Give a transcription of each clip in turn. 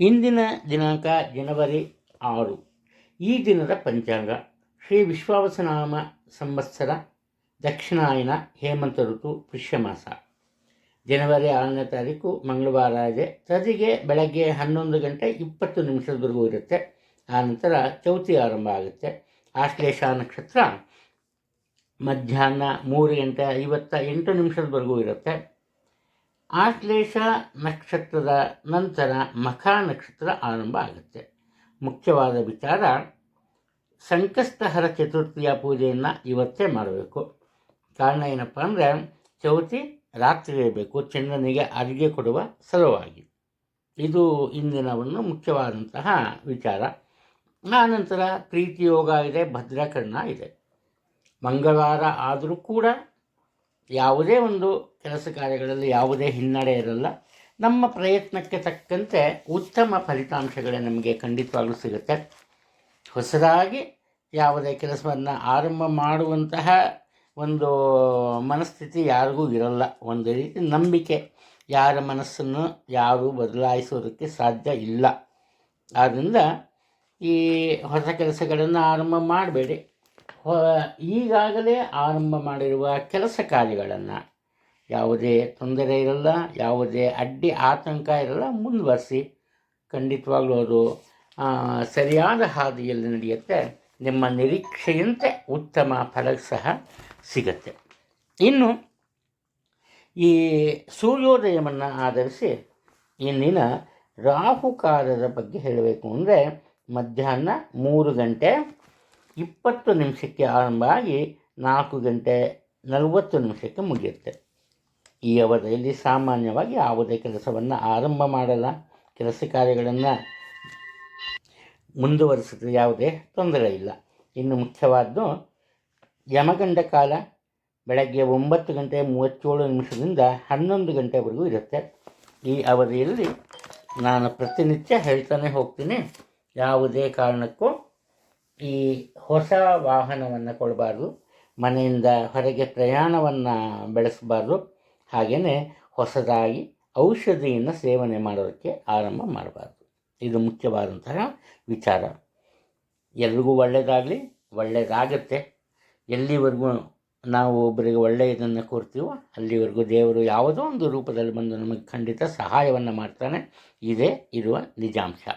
ಇಂದಿನ ದಿನಾಂಕ ಜನವರಿ ಆರು. ಈ ದಿನದ ಪಂಚಾಂಗ ಶ್ರೀ ವಿಶ್ವಾವಸನಾಮ ಸಂವತ್ಸರ ದಕ್ಷಿಣಾಯನ ಹೇಮಂತ ಋತು ಪುಷ್ಯಮಾಸ ಜನವರಿ ಆರನೇ ತಾರೀಕು ಮಂಗಳವಾರ ಇದೆ ತದಿಗೆ ಬೆಳಗ್ಗೆ ಹನ್ನೊಂದು ಗಂಟೆ ಇಪ್ಪತ್ತು ನಿಮಿಷದವರೆಗೂ ಇರುತ್ತೆ. ಆನಂತರ ಚೌತಿ ಆರಂಭ ಆಗುತ್ತೆ. ಆಶ್ಲೇಷ ನಕ್ಷತ್ರ ಮಧ್ಯಾಹ್ನ ಮೂರು ಗಂಟೆ ಐವತ್ತ ಎಂಟು ನಿಮಿಷದವರೆಗೂ ಇರುತ್ತೆ. ಆಶ್ಲೇಷ ನಕ್ಷತ್ರದ ನಂತರ ಮಖ ನಕ್ಷತ್ರ ಆರಂಭ ಆಗುತ್ತೆ. ಮುಖ್ಯವಾದ ವಿಚಾರ, ಸಂಕಷ್ಟಹರ ಚತುರ್ಥಿಯ ಪೂಜೆಯನ್ನು ಇವತ್ತೇ ಮಾಡಬೇಕು. ಕಾರಣ ಏನಪ್ಪ ಅಂದರೆ, ಚೌತಿ ರಾತ್ರಿ ಇರಬೇಕು ಚಂದ್ರನಿಗೆ ಅಡುಗೆ ಕೊಡುವ ಸಲುವಾಗಿ. ಇದು ಇಂದಿನ ಒಂದು ಮುಖ್ಯವಾದಂತಹ ವಿಚಾರ. ಆನಂತರ ಪ್ರೀತಿಯೋಗ ಇದೆ, ಭದ್ರಕರ್ಣ ಇದೆ. ಮಂಗಳವಾರ ಆದರೂ ಕೂಡ ಯಾವುದೇ ಒಂದು ಕೆಲಸ ಕಾರ್ಯಗಳಲ್ಲಿ ಯಾವುದೇ ಹಿನ್ನಡೆ ಇರಲ್ಲ. ನಮ್ಮ ಪ್ರಯತ್ನಕ್ಕೆ ತಕ್ಕಂತೆ ಉತ್ತಮ ಫಲಿತಾಂಶಗಳೇ ನಮಗೆ ಖಂಡಿತವಾಗಲೂ ಸಿಗುತ್ತೆ. ಹೊಸದಾಗಿ ಯಾವುದೇ ಕೆಲಸವನ್ನು ಆರಂಭ ಮಾಡುವಂತಹ ಒಂದು ಮನಸ್ಥಿತಿ ಯಾರಿಗೂ ಇರಲ್ಲ. ಒಂದು ರೀತಿ ನಂಬಿಕೆ ಯಾರ ಮನಸ್ಸನ್ನು ಯಾರೂ ಬದಲಾಯಿಸೋದಕ್ಕೆ ಸಾಧ್ಯ ಇಲ್ಲ. ಆದ್ದರಿಂದ ಈ ಹೊಸ ಕೆಲಸಗಳನ್ನು ಆರಂಭ ಮಾಡಬೇಡಿ. ಈಗಾಗಲೇ ಆರಂಭ ಮಾಡಿರುವ ಕೆಲಸ ಕಾರ್ಯಗಳನ್ನು ಯಾವುದೇ ತೊಂದರೆ ಇರಲ್ಲ, ಯಾವುದೇ ಅಡ್ಡಿ ಆತಂಕ ಇರಲ್ಲ, ಮುಂದುವರಿಸಿ. ಖಂಡಿತವಾಗ್ಲೂ ಅದು ಸರಿಯಾದ ಹಾದಿಯಲ್ಲಿ ನಡೆಯುತ್ತೆ. ನಿಮ್ಮ ನಿರೀಕ್ಷೆಯಂತೆ ಉತ್ತಮ ಫಲ ಸಹ ಸಿಗತ್ತೆ. ಇನ್ನು ಈ ಸೂರ್ಯೋದಯವನ್ನು ಆಧರಿಸಿ ಇಂದಿನ ರಾಹುಕಾರರ ಬಗ್ಗೆ ಹೇಳಬೇಕು ಅಂದರೆ ಮಧ್ಯಾಹ್ನ ಮೂರು ಗಂಟೆ ಇಪ್ಪತ್ತು ನಿಮಿಷಕ್ಕೆ ಆರಂಭ ಆಗಿ ನಾಲ್ಕು ಗಂಟೆ ನಲವತ್ತು ನಿಮಿಷಕ್ಕೆ ಮುಗಿಯುತ್ತೆ. ಈ ಅವಧಿಯಲ್ಲಿ ಸಾಮಾನ್ಯವಾಗಿ ಯಾವುದೇ ಕೆಲಸವನ್ನು ಆರಂಭ ಮಾಡಲ್ಲ. ಕೆಲಸ ಕಾರ್ಯಗಳನ್ನು ಮುಂದುವರಿಸಿದ್ರೆ ಯಾವುದೇ ತೊಂದರೆ ಇಲ್ಲ. ಇನ್ನು ಮುಖ್ಯವಾದ್ದು, ಯಮಗಂಡ ಕಾಲ ಬೆಳಗ್ಗೆ ಒಂಬತ್ತು ಗಂಟೆ ಮೂವತ್ತೇಳು ನಿಮಿಷದಿಂದ ಹನ್ನೊಂದು ಗಂಟೆವರೆಗೂ ಇರುತ್ತೆ. ಈ ಅವಧಿಯಲ್ಲಿ ನಾನು ಪ್ರತಿನಿತ್ಯ ಹೇಳ್ತಾನೆ ಹೋಗ್ತೀನಿ. ಯಾವುದೇ ಕಾರಣಕ್ಕೂ ಈ ಹೊಸ ವಾಹನವನ್ನು ಕೊಡಬಾರ್ದು ಮನೆಯಿಂದ ಹೊರಗೆ ಪ್ರಯಾಣವನ್ನು ಬೆಳೆಸಬಾರ್ದು. ಹಾಗೆಯೇ ಹೊಸದಾಗಿ ಔಷಧಿಯನ್ನು ಸೇವನೆ ಮಾಡೋದಕ್ಕೆ ಆರಂಭ ಮಾಡಬಾರ್ದು. ಇದು ಮುಖ್ಯವಾದಂತಹ ವಿಚಾರ. ಎಲ್ರಿಗೂ ಒಳ್ಳೆಯದಾಗಲಿ ಒಳ್ಳೆಯದಾಗತ್ತೆ ಎಲ್ಲಿವರೆಗೂ ನಾವು ಒಬ್ಬರಿಗೆ ಒಳ್ಳೆಯದನ್ನು ಕೋರ್ತೀವೋ ಅಲ್ಲಿವರೆಗೂ ದೇವರು ಯಾವುದೋ ಒಂದು ರೂಪದಲ್ಲಿ ಬಂದು ನಮಗೆ ಖಂಡಿತ ಸಹಾಯವನ್ನು ಮಾಡ್ತಾನೆ. ಇದೇ ಇರುವ ನಿಜಾಂಶ.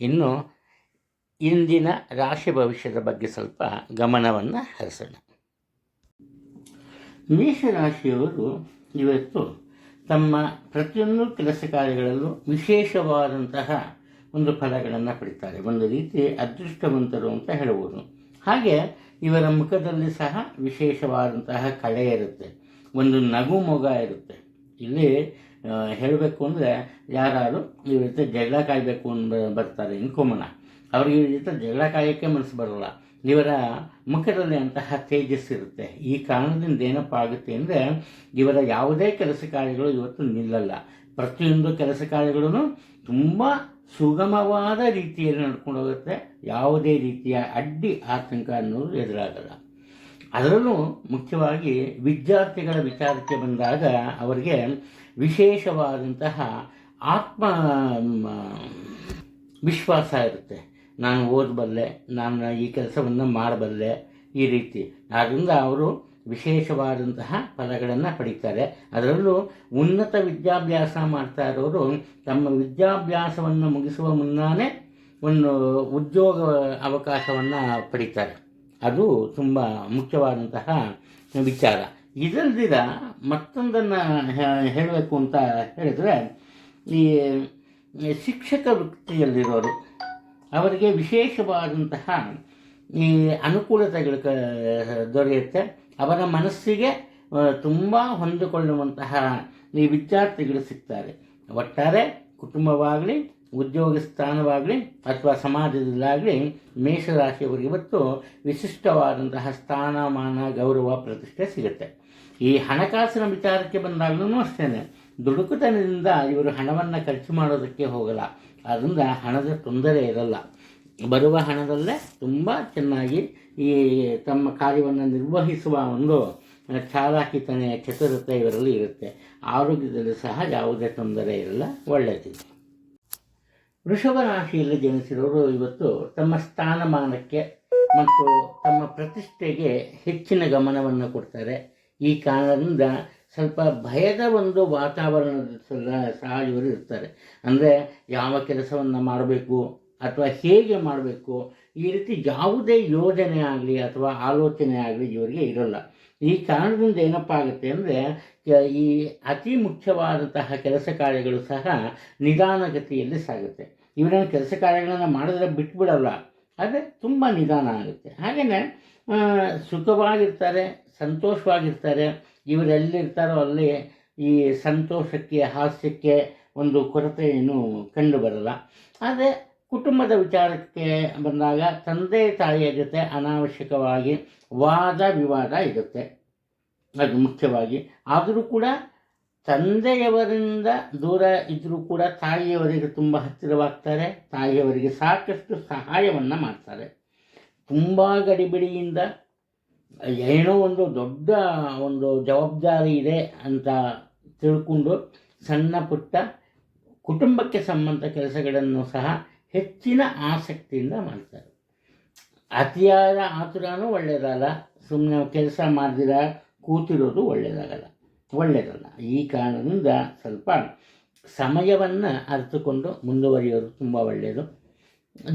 ಇನ್ನು ಇಂದಿನ ರಾಶಿ ಭವಿಷ್ಯದ ಬಗ್ಗೆ ಸ್ವಲ್ಪ ಗಮನವನ್ನು ಹರಿಸೋಣ. ಮೇಷರಾಶಿಯವರು ಇವತ್ತು ತಮ್ಮ ಪ್ರತಿಯೊಂದು ಕೆಲಸ ಕಾರ್ಯಗಳಲ್ಲೂ ವಿಶೇಷವಾದಂತಹ ಒಂದು ಫಲಗಳನ್ನು ಪಡಿತಾರೆ. ಒಂದು ರೀತಿ ಅದೃಷ್ಟವಂತರು ಅಂತ ಹೇಳಬಹುದು. ಹಾಗೆ ಇವರ ಮುಖದಲ್ಲಿ ಸಹ ವಿಶೇಷವಾದಂತಹ ಕಳೆ ಇರುತ್ತೆ. ಒಂದು ನಗು ಮೊಗ ಇರುತ್ತೆ. ಇಲ್ಲಿ ಹೇಳಬೇಕು ಅಂದರೆ ಯಾರು ಇವರ ಜಗಳ ಕಾಯಬೇಕು ಅಂತ ಬರ್ತಾರೆ. ಇನ್ಕೊಮನ ಅವ್ರಿಗೆ ಜೊತೆ ಜಗಳ ಕಾಯೋಕ್ಕೆ ಮನಸ್ಸು ಬರೋಲ್ಲ. ಇವರ ಮುಖದಲ್ಲಿ ಅಂತಹ ತೇಜಸ್ ಇರುತ್ತೆ. ಈ ಕಾರಣದಿಂದ ಏನಪ್ಪ ಆಗುತ್ತೆ ಅಂದರೆ, ಇವರ ಯಾವುದೇ ಕೆಲಸ ಕಾರ್ಯಗಳು ಇವತ್ತು ನಿಲ್ಲಲ್ಲ. ಪ್ರತಿಯೊಂದು ಕೆಲಸ ಕಾರ್ಯಗಳು ತುಂಬ ಸುಗಮವಾದ ರೀತಿಯಲ್ಲಿ ನಡ್ಕೊಂಡು ಹೋಗುತ್ತೆ. ಯಾವುದೇ ರೀತಿಯ ಅಡ್ಡಿ, ಆತಂಕ ಅನ್ನೋದು ಎದುರಾಗಲ್ಲ. ಅದರಲ್ಲೂ ಮುಖ್ಯವಾಗಿ ವಿದ್ಯಾರ್ಥಿಗಳ ವಿಚಾರಕ್ಕೆ ಬಂದಾಗ ಅವರಿಗೆ ವಿಶೇಷವಾದಂತಹ ಆತ್ಮ ವಿಶ್ವಾಸ ಇರುತ್ತೆ. ನಾನು ಓದಬಲ್ಲೆ, ನಾನು ಈ ಕೆಲಸವನ್ನು ಮಾಡಬಲ್ಲೆ, ಈ ರೀತಿ. ಆದ್ದರಿಂದ ಅವರು ವಿಶೇಷವಾದಂತಹ ಪದಗಳನ್ನು ಪಡೀತಾರೆ. ಅದರಲ್ಲೂ ಉನ್ನತ ವಿದ್ಯಾಭ್ಯಾಸ ಮಾಡ್ತಾ ಇರೋರು ತಮ್ಮ ವಿದ್ಯಾಭ್ಯಾಸವನ್ನು ಮುಗಿಸುವ ಮುನ್ನಾನೇ ಒಂದು ಉದ್ಯೋಗ ಅವಕಾಶವನ್ನು ಪಡೀತಾರೆ. ಅದು ತುಂಬ ಮುಖ್ಯವಾದಂತಹ ವಿಚಾರ. ಇದಲ್ದಿರ ಮತ್ತೊಂದನ್ನು ಹೇಳಬೇಕು ಅಂತ ಹೇಳಿದರೆ ಈ ಶಿಕ್ಷಕ ವೃತ್ತಿಯಲ್ಲಿರೋರು ಅವರಿಗೆ ವಿಶೇಷವಾದಂತಹ ಈ ಅನುಕೂಲತೆಗಳು ಕ, ದೊರೆಯುತ್ತೆ. ಅವರ ಮನಸ್ಸಿಗೆ ತುಂಬ ಹೊಂದಿಕೊಳ್ಳುವಂತಹ ಈ ವಿದ್ಯಾರ್ಥಿಗಳು ಸಿಗ್ತಾರೆ. ಒಟ್ಟಾರೆ ಕುಟುಂಬವಾಗಲಿ, ಉದ್ಯೋಗ ಸ್ಥಾನವಾಗಲಿ, ಅಥವಾ ಸಮಾಜದಲ್ಲಾಗಲಿ ಮೇಷರಾಶಿಯವರು ಇವತ್ತು ವಿಶಿಷ್ಟವಾದಂತಹ ಸ್ಥಾನಮಾನ, ಗೌರವ, ಪ್ರತಿಷ್ಠೆ ಸಿಗುತ್ತೆ. ಈ ಹಣಕಾಸಿನ ವಿಚಾರಕ್ಕೆ ಬಂದಾಗಲೂ ಅಷ್ಟೇ ದುಡುಕುತನದಿಂದ ಇವರು ಹಣವನ್ನು ಖರ್ಚು ಮಾಡೋದಕ್ಕೆ ಹೋಗಲ್ಲ. ಆದ್ದರಿಂದ ಹಣದ ತೊಂದರೆ ಇರಲ್ಲ. ಬರುವ ಹಣದಲ್ಲೇ ತುಂಬ ಚೆನ್ನಾಗಿ ಈ ತಮ್ಮ ಕಾರ್ಯವನ್ನು ನಿರ್ವಹಿಸುವ ಒಂದು ಚಾಲಾಕಿತನೆಯ ಚತುರತೆ ಇವರಲ್ಲಿ ಇರುತ್ತೆ. ಆರೋಗ್ಯದಲ್ಲಿ ಸಹ ಯಾವುದೇ ತೊಂದರೆ ಇರಲ್ಲ ಒಳ್ಳೆಯದಿದೆ ವೃಷಭ ರಾಶಿಯಲ್ಲಿ ಜನಿಸಿರೋರು ಇವತ್ತು ತಮ್ಮ ಸ್ಥಾನಮಾನಕ್ಕೆ ಮತ್ತು ತಮ್ಮ ಪ್ರತಿಷ್ಠೆಗೆ ಹೆಚ್ಚಿನ ಗಮನವನ್ನು ಕೊಡ್ತಾರೆ. ಈ ಕಾರಣದಿಂದ ಸ್ವಲ್ಪ ಭಯದ ಒಂದು ವಾತಾವರಣದ ಸಹ ಇವರು ಇರ್ತಾರೆ. ಅಂದರೆ ಯಾವ ಕೆಲಸವನ್ನು ಮಾಡಬೇಕು ಅಥವಾ ಹೇಗೆ ಮಾಡಬೇಕು, ಈ ರೀತಿ ಯಾವುದೇ ಯೋಜನೆ ಆಗಲಿ ಅಥವಾ ಆಲೋಚನೆ ಆಗಲಿ ಇವರಿಗೆ ಇರೋಲ್ಲ. ಈ ಕಾರಣದಿಂದ ಏನಪ್ಪ ಆಗುತ್ತೆ ಅಂದರೆ ಈ ಅತಿ ಮುಖ್ಯವಾದಂತಹ ಕೆಲಸ ಕಾರ್ಯಗಳು ಸಹ ನಿಧಾನಗತಿಯಲ್ಲಿ ಸಾಗುತ್ತೆ. ಇವರೇನು ಕೆಲಸ ಕಾರ್ಯಗಳನ್ನು ಮಾಡಿದ್ರೆ ಬಿಟ್ಬಿಡಲ್ಲ, ಆದರೆ ತುಂಬ ನಿಧಾನ ಆಗುತ್ತೆ. ಹಾಗೆಯೇ ಸುಖವಾಗಿರ್ತಾರೆ, ಸಂತೋಷವಾಗಿರ್ತಾರೆ ಇವರೆಲ್ಲಿರ್ತಾರೋ ಅಲ್ಲಿ ಈ ಸಂತೋಷಕ್ಕೆ, ಹಾಸ್ಯಕ್ಕೆ ಒಂದು ಕೊರತೆ ಏನು ಕಂಡು ಬರಲ್ಲ. ಆದರೆ ಕುಟುಂಬದ ವಿಚಾರಕ್ಕೆ ಬಂದಾಗ ತಂದೆ ತಾಯಿಯ ಜೊತೆ ಅನಾವಶ್ಯಕವಾಗಿ ವಾದ ವಿವಾದ ಇರುತ್ತೆ. ಅದು ಮುಖ್ಯವಾಗಿ. ಆದರೂ ಕೂಡ ತಂದೆಯವರಿಂದ ದೂರ ಇದ್ದರೂ ಕೂಡ ತಾಯಿಯವರಿಗೆ ತುಂಬ ಹತ್ತಿರವಾಗ್ತಾರೆ. ತಾಯಿಯವರಿಗೆ ಸಾಕಷ್ಟು ಸಹಾಯವನ್ನು ಮಾಡ್ತಾರೆ. ತುಂಬ ಗಡಿಬಿಡಿಯಿಂದ ಏನೋ ಒಂದು ದೊಡ್ಡ ಒಂದು ಜವಾಬ್ದಾರಿ ಇದೆ ಅಂತ ತಿಳ್ಕೊಂಡು ಸಣ್ಣ ಪುಟ್ಟ ಕುಟುಂಬಕ್ಕೆ ಸಂಬಂಧ ಕೆಲಸಗಳನ್ನು ಸಹ ಹೆಚ್ಚಿನ ಆಸಕ್ತಿಯಿಂದ ಮಾಡ್ತಾರೆ. ಅತಿಯಾದ ಆತುರನೂ ಒಳ್ಳೆಯದಲ್ಲ ಸುಮ್ಮನೆ ಕೆಲಸ ಮಾಡಿದಿರ ಕೂತಿರೋದು ಒಳ್ಳೆಯದಾಗಲ್ಲ ಒಳ್ಳೆಯದಲ್ಲ ಈ ಕಾರಣದಿಂದ ಸ್ವಲ್ಪ ಸಮಯವನ್ನು ಅರಿತುಕೊಂಡು ಮುಂದುವರಿಯೋದು ತುಂಬ ಒಳ್ಳೆಯದು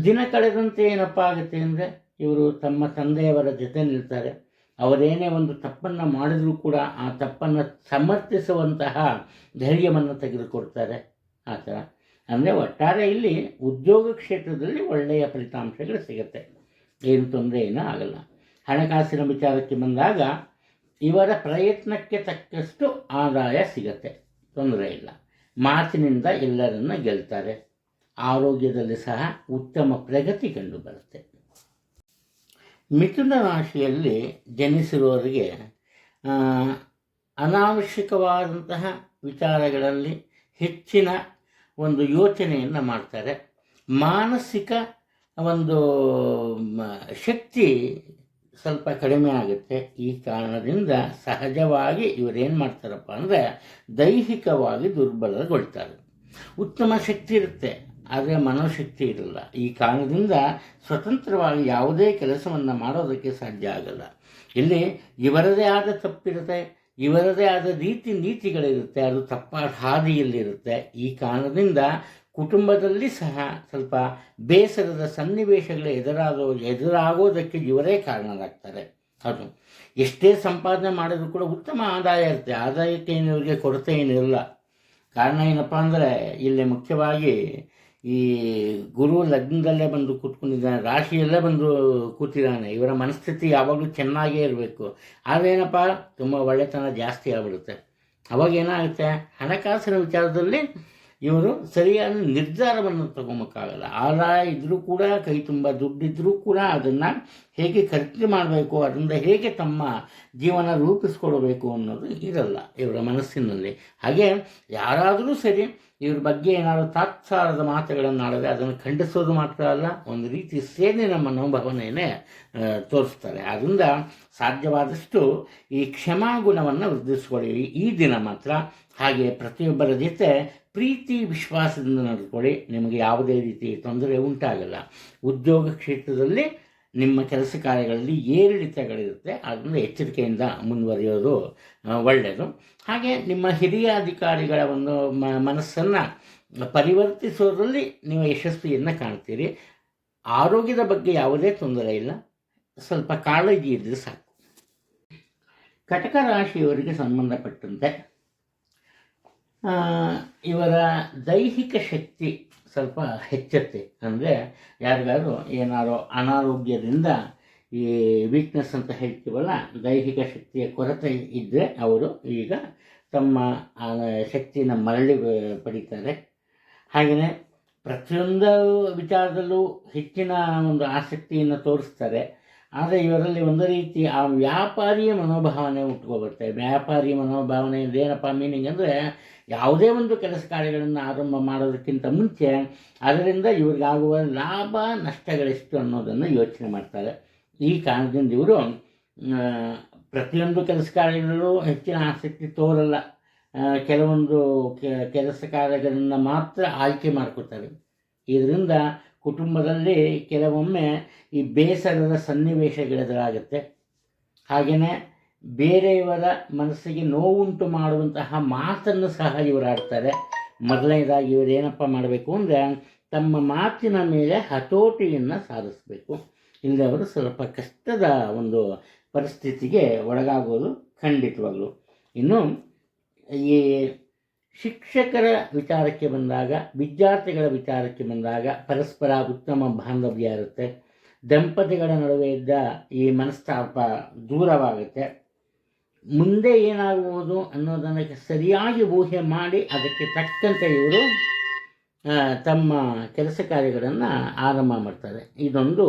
ದಿನ ಕಳೆದಂತೆ ಏನಪ್ಪ ಆಗುತ್ತೆ ಅಂದರೆ ಇವರು ತಮ್ಮ ತಂದೆಯವರ ಜೊತೆ ನಿಲ್ತಾರೆ. ಅವರೇನೇ ಒಂದು ತಪ್ಪನ್ನು ಮಾಡಿದರೂ ಕೂಡ ಆ ತಪ್ಪನ್ನು ಸಮರ್ಥಿಸುವಂತಹ ಧೈರ್ಯವನ್ನು ತೆಗೆದುಕೊಡ್ತಾರೆ. ಆ ಥರ. ಅಂದರೆ ಒಟ್ಟಾರೆ ಇಲ್ಲಿ ಉದ್ಯೋಗ ಕ್ಷೇತ್ರದಲ್ಲಿ ಒಳ್ಳೆಯ ಫಲಿತಾಂಶಗಳು ಸಿಗುತ್ತೆ. ಏನು ತೊಂದರೆ ಏನೂ ಆಗಲ್ಲ. ಹಣಕಾಸಿನ ವಿಚಾರಕ್ಕೆ ಬಂದಾಗ ಇವರ ಪ್ರಯತ್ನಕ್ಕೆ ತಕ್ಕಷ್ಟು ಆದಾಯ ಸಿಗತ್ತೆ. ತೊಂದರೆ ಇಲ್ಲ. ಮಾತಿನಿಂದ ಎಲ್ಲರನ್ನ ಗೆಲ್ತಾರೆ. ಆರೋಗ್ಯದಲ್ಲಿ ಸಹ ಉತ್ತಮ ಪ್ರಗತಿ ಕಂಡು ಬರುತ್ತೆ. ಮಿಥುನ ರಾಶಿಯಲ್ಲಿ ಜನಿಸಿರುವವರಿಗೆ ಅನಾವಶ್ಯಕವಾದಂತಹ ವಿಚಾರಗಳಲ್ಲಿ ಹೆಚ್ಚಿನ ಒಂದು ಯೋಚನೆಯನ್ನು ಮಾಡ್ತಾರೆ. ಮಾನಸಿಕ ಒಂದು ಶಕ್ತಿ ಸ್ವಲ್ಪ ಕಡಿಮೆ ಆಗುತ್ತೆ. ಈ ಕಾರಣದಿಂದ ಸಹಜವಾಗಿ ಇವರೇನು ಮಾಡ್ತಾರಪ್ಪ ಅಂದರೆ ದೈಹಿಕವಾಗಿ ದುರ್ಬಲಗೊಳ್ತಾರೆ. ಉತ್ತಮ ಶಕ್ತಿ ಇರುತ್ತೆ. ಆದರೆ ಮನೋಶಕ್ತಿ ಇರಲ್ಲ. ಈ ಕಾರಣದಿಂದ ಸ್ವತಂತ್ರವಾಗಿ ಯಾವುದೇ ಕೆಲಸವನ್ನು ಮಾಡೋದಕ್ಕೆ ಸಾಧ್ಯ ಆಗಲ್ಲ. ಇಲ್ಲಿ ಇವರದೇ ಆದ ತಪ್ಪಿರುತ್ತೆ, ಇವರದೇ ಆದ ರೀತಿ ನೀತಿಗಳಿರುತ್ತೆ, ಅದು ತಪ್ಪಾದ ಹಾದಿಯಲ್ಲಿರುತ್ತೆ ಈ ಕಾರಣದಿಂದ ಕುಟುಂಬದಲ್ಲಿ ಸಹ ಸ್ವಲ್ಪ ಬೇಸರದ ಸನ್ನಿವೇಶಗಳು ಎದುರಾಗೋ ಎದುರಾಗೋದಕ್ಕೆ ಇವರೇ ಕಾರಣರಾಗ್ತಾರೆ. ಅದು ಎಷ್ಟೇ ಸಂಪಾದನೆ ಮಾಡಿದ್ರು ಕೂಡ ಉತ್ತಮ ಆದಾಯ ಇರುತ್ತೆ. ಆದಾಯಕ್ಕೆ ಇವರಿಗೆ ಕೊರತೆ ಏನಿರಲ್ಲ ಕಾರಣ ಏನಪ್ಪ ಅಂದರೆ, ಇಲ್ಲಿ ಮುಖ್ಯವಾಗಿ ಈ ಗುರು ಲಗ್ನದಲ್ಲೇ ಬಂದು ಕೂತ್ಕೊಂಡಿದ್ದಾನೆ, ರಾಶಿಯಲ್ಲೇ ಬಂದು ಕೂತಿದ್ದಾನೆ, ಇವರ ಮನಸ್ಥಿತಿ ಯಾವಾಗಲೂ ಚೆನ್ನಾಗೇ ಇರಬೇಕು. ಆದ್ರೇನಪ್ಪ ತುಂಬ ಒಳ್ಳೆತನ ಜಾಸ್ತಿ ಆಗ್ಬಿಡುತ್ತೆ. ಅವಾಗ ಏನಾಗುತ್ತೆ? ಹಣಕಾಸಿನ ವಿಚಾರದಲ್ಲಿ ಇವರು ಸರಿಯಾದ ನಿರ್ಧಾರವನ್ನು ತಗೊಬೇಕಾಗಲ್ಲ ಆದಾಯ ಇದ್ದರೂ ಕೂಡ, ಕೈ ತುಂಬ ದುಡ್ಡಿದ್ರೂ ಕೂಡ ಅದನ್ನು ಹೇಗೆ ಖರ್ಚು ಮಾಡಬೇಕು, ಅದರಿಂದ ಹೇಗೆ ತಮ್ಮ ಜೀವನ ರೂಪಿಸ್ಕೊಳ್ಬೇಕು ಅನ್ನೋದು ಇರಲ್ಲ ಇವರ ಮನಸ್ಸಿನಲ್ಲಿ. ಹಾಗೆ ಯಾರಾದರೂ ಸರಿ ಇವ್ರ ಬಗ್ಗೆ ಏನಾದರೂ ತಾತ್ಸಾರದ ಮಾತುಗಳನ್ನು ಆಡಿದ್ರೆ ಅದನ್ನು ಖಂಡಿಸೋದು ಮಾತ್ರ ಅಲ್ಲ ಒಂದು ರೀತಿ ಸೇನಿನ ಮನೋಭಾವನೆಯೇ ಆ, ತೋರಿಸ್ತಾರೆ. ಅದರಿಂದ ಸಾಧ್ಯವಾದಷ್ಟು ಈ ಕ್ಷಮಾಗುಣವನ್ನು ವೃದ್ಧಿಸ್ಕೊಳ್ಳಿ. ಈ ದಿನ ಮಾತ್ರ ಹಾಗೆ ಪ್ರತಿಯೊಬ್ಬರ ಜೊತೆ ಪ್ರೀತಿ ವಿಶ್ವಾಸದಿಂದ ನಡೆದುಕೊಳ್ಳಿ. ನಿಮಗೆ ಯಾವುದೇ ರೀತಿ ತೊಂದರೆ ಉಂಟಾಗಲ್ಲ. ಉದ್ಯೋಗ ಕ್ಷೇತ್ರದಲ್ಲಿ ನಿಮ್ಮ ಕೆಲಸ ಕಾರ್ಯಗಳಲ್ಲಿ ಏರಿಳಿತಗಳಿರುತ್ತೆ, ಅದನ್ನು ಎಚ್ಚರಿಕೆಯಿಂದ ಮುಂದುವರಿಯೋದು ಒಳ್ಳೆಯದು ಹಾಗೆ ನಿಮ್ಮ ಹಿರಿಯ ಅಧಿಕಾರಿಗಳ ಒಂದು ಮನಸ್ಸನ್ನು ಪರಿವರ್ತಿಸೋದ್ರಲ್ಲಿ ನೀವು ಯಶಸ್ವಿಯನ್ನು ಕಾಣ್ತೀರಿ. ಆರೋಗ್ಯದ ಬಗ್ಗೆ ಯಾವುದೇ ತೊಂದರೆ ಇಲ್ಲ. ಸ್ವಲ್ಪ ಕಾಳಜಿ ಇದ್ದರೆ ಸಾಕು. ಕಟಕ ರಾಶಿಯವರಿಗೆ ಸಂಬಂಧಪಟ್ಟಂತೆ ಇವರ ದೈಹಿಕ ಶಕ್ತಿ ಸ್ವಲ್ಪ ಹೆಚ್ಚುತ್ತೆ. ಅಂದರೆ ಯಾರಿಗಾದ್ರೂ ಏನಾದ್ರು ಅನಾರೋಗ್ಯದಿಂದ ಈ ವೀಕ್ನೆಸ್ ಅಂತ ಹೇಳ್ತೀವಲ್ಲ, ದೈಹಿಕ ಶಕ್ತಿಯ ಕೊರತೆ ಇದ್ದರೆ ಅವರು ಈಗ ತಮ್ಮ ಶಕ್ತಿನ ಮರಳಿ ಪಡೀತಾರೆ. ಹಾಗೆಯೇ ಪ್ರತಿಯೊಂದು ವಿಚಾರದಲ್ಲೂ ಹೆಚ್ಚಿನ ಒಂದು ಆಸಕ್ತಿಯನ್ನು ತೋರಿಸ್ತಾರೆ. ಆದರೆ ಇವರಲ್ಲಿ ಒಂದು ರೀತಿ ಆ ವ್ಯಾಪಾರಿಯ ಮನೋಭಾವನೆ ಉಟ್ಕೊಬರುತ್ತೆ ವ್ಯಾಪಾರಿ ಮನೋಭಾವನೆ ಇದೇನಪ್ಪ ಮೀನಿಂಗ್ ಅಂದರೆ ಯಾವುದೇ ಒಂದು ಕೆಲಸ ಕಾರ್ಯಗಳನ್ನು ಆರಂಭ ಮಾಡೋದಕ್ಕಿಂತ ಮುಂಚೆ ಅದರಿಂದ ಇವ್ರಿಗಾಗುವ ಲಾಭ, ನಷ್ಟಗಳೆಷ್ಟು ಅನ್ನೋದನ್ನು ಯೋಚನೆ ಮಾಡ್ತಾರೆ. ಈ ಕಾರಣದಿಂದ ಇವರು ಪ್ರತಿಯೊಂದು ಕೆಲಸ ಕಾರ್ಯಗಳಲ್ಲೂ ಹೆಚ್ಚಿನ ಆಸಕ್ತಿ ತೋರಲ್ಲ. ಕೆಲವೊಂದು ಕೆಲಸ ಕಾರ್ಯಗಳನ್ನು ಮಾತ್ರ ಆಯ್ಕೆ ಮಾಡ್ಕೋತಾರೆ ಇದರಿಂದ ಕುಟುಂಬದಲ್ಲಿ ಕೆಲವೊಮ್ಮೆ ಈ ಬೇಸರದ ಸನ್ನಿವೇಶಗಳೆದುರಾಗುತ್ತೆ. ಹಾಗೆಯೇ ಬೇರೆಯವರ ಮನಸ್ಸಿಗೆ ನೋವುಂಟು ಮಾಡುವಂತಹ ಮಾತನ್ನು ಸಹ ಇವರು ಆಡ್ತಾರೆ. ಮೊದಲನೇದಾಗಿ ಇವರು ಏನಪ್ಪ ಮಾಡಬೇಕು ಅಂದರೆ ತಮ್ಮ ಮಾತಿನ ಮೇಲೆ ಹತೋಟಿಯನ್ನು ಸಾಧಿಸಬೇಕು. ಇಲ್ಲದೆ ಅವರು ಸ್ವಲ್ಪ ಕಷ್ಟದ ಒಂದು ಪರಿಸ್ಥಿತಿಗೆ ಒಳಗಾಗೋದು ಖಂಡಿತವಾಗಲು. ಇನ್ನು ಈ ಶಿಕ್ಷಕರ ವಿಚಾರಕ್ಕೆ ಬಂದಾಗ, ವಿದ್ಯಾರ್ಥಿಗಳ ವಿಚಾರಕ್ಕೆ ಬಂದಾಗ ಪರಸ್ಪರ ಉತ್ತಮ ಬಾಂಧವ್ಯ ಇರುತ್ತೆ. ದಂಪತಿಗಳ ನಡುವೆ ಇದ್ದ ಈ ಮನಸ್ತಾಪ ದೂರವಾಗುತ್ತೆ. ಮುಂದೆ ಏನಾಗುವುದು ಅನ್ನೋದನ್ನು ಸರಿಯಾಗಿ ಊಹೆ ಮಾಡಿ ಅದಕ್ಕೆ ತಕ್ಕಂತೆ ಇವರು ತಮ್ಮ ಕೆಲಸ ಕಾರ್ಯಗಳನ್ನು ಆರಂಭ ಮಾಡ್ತಾರೆ. ಇದೊಂದು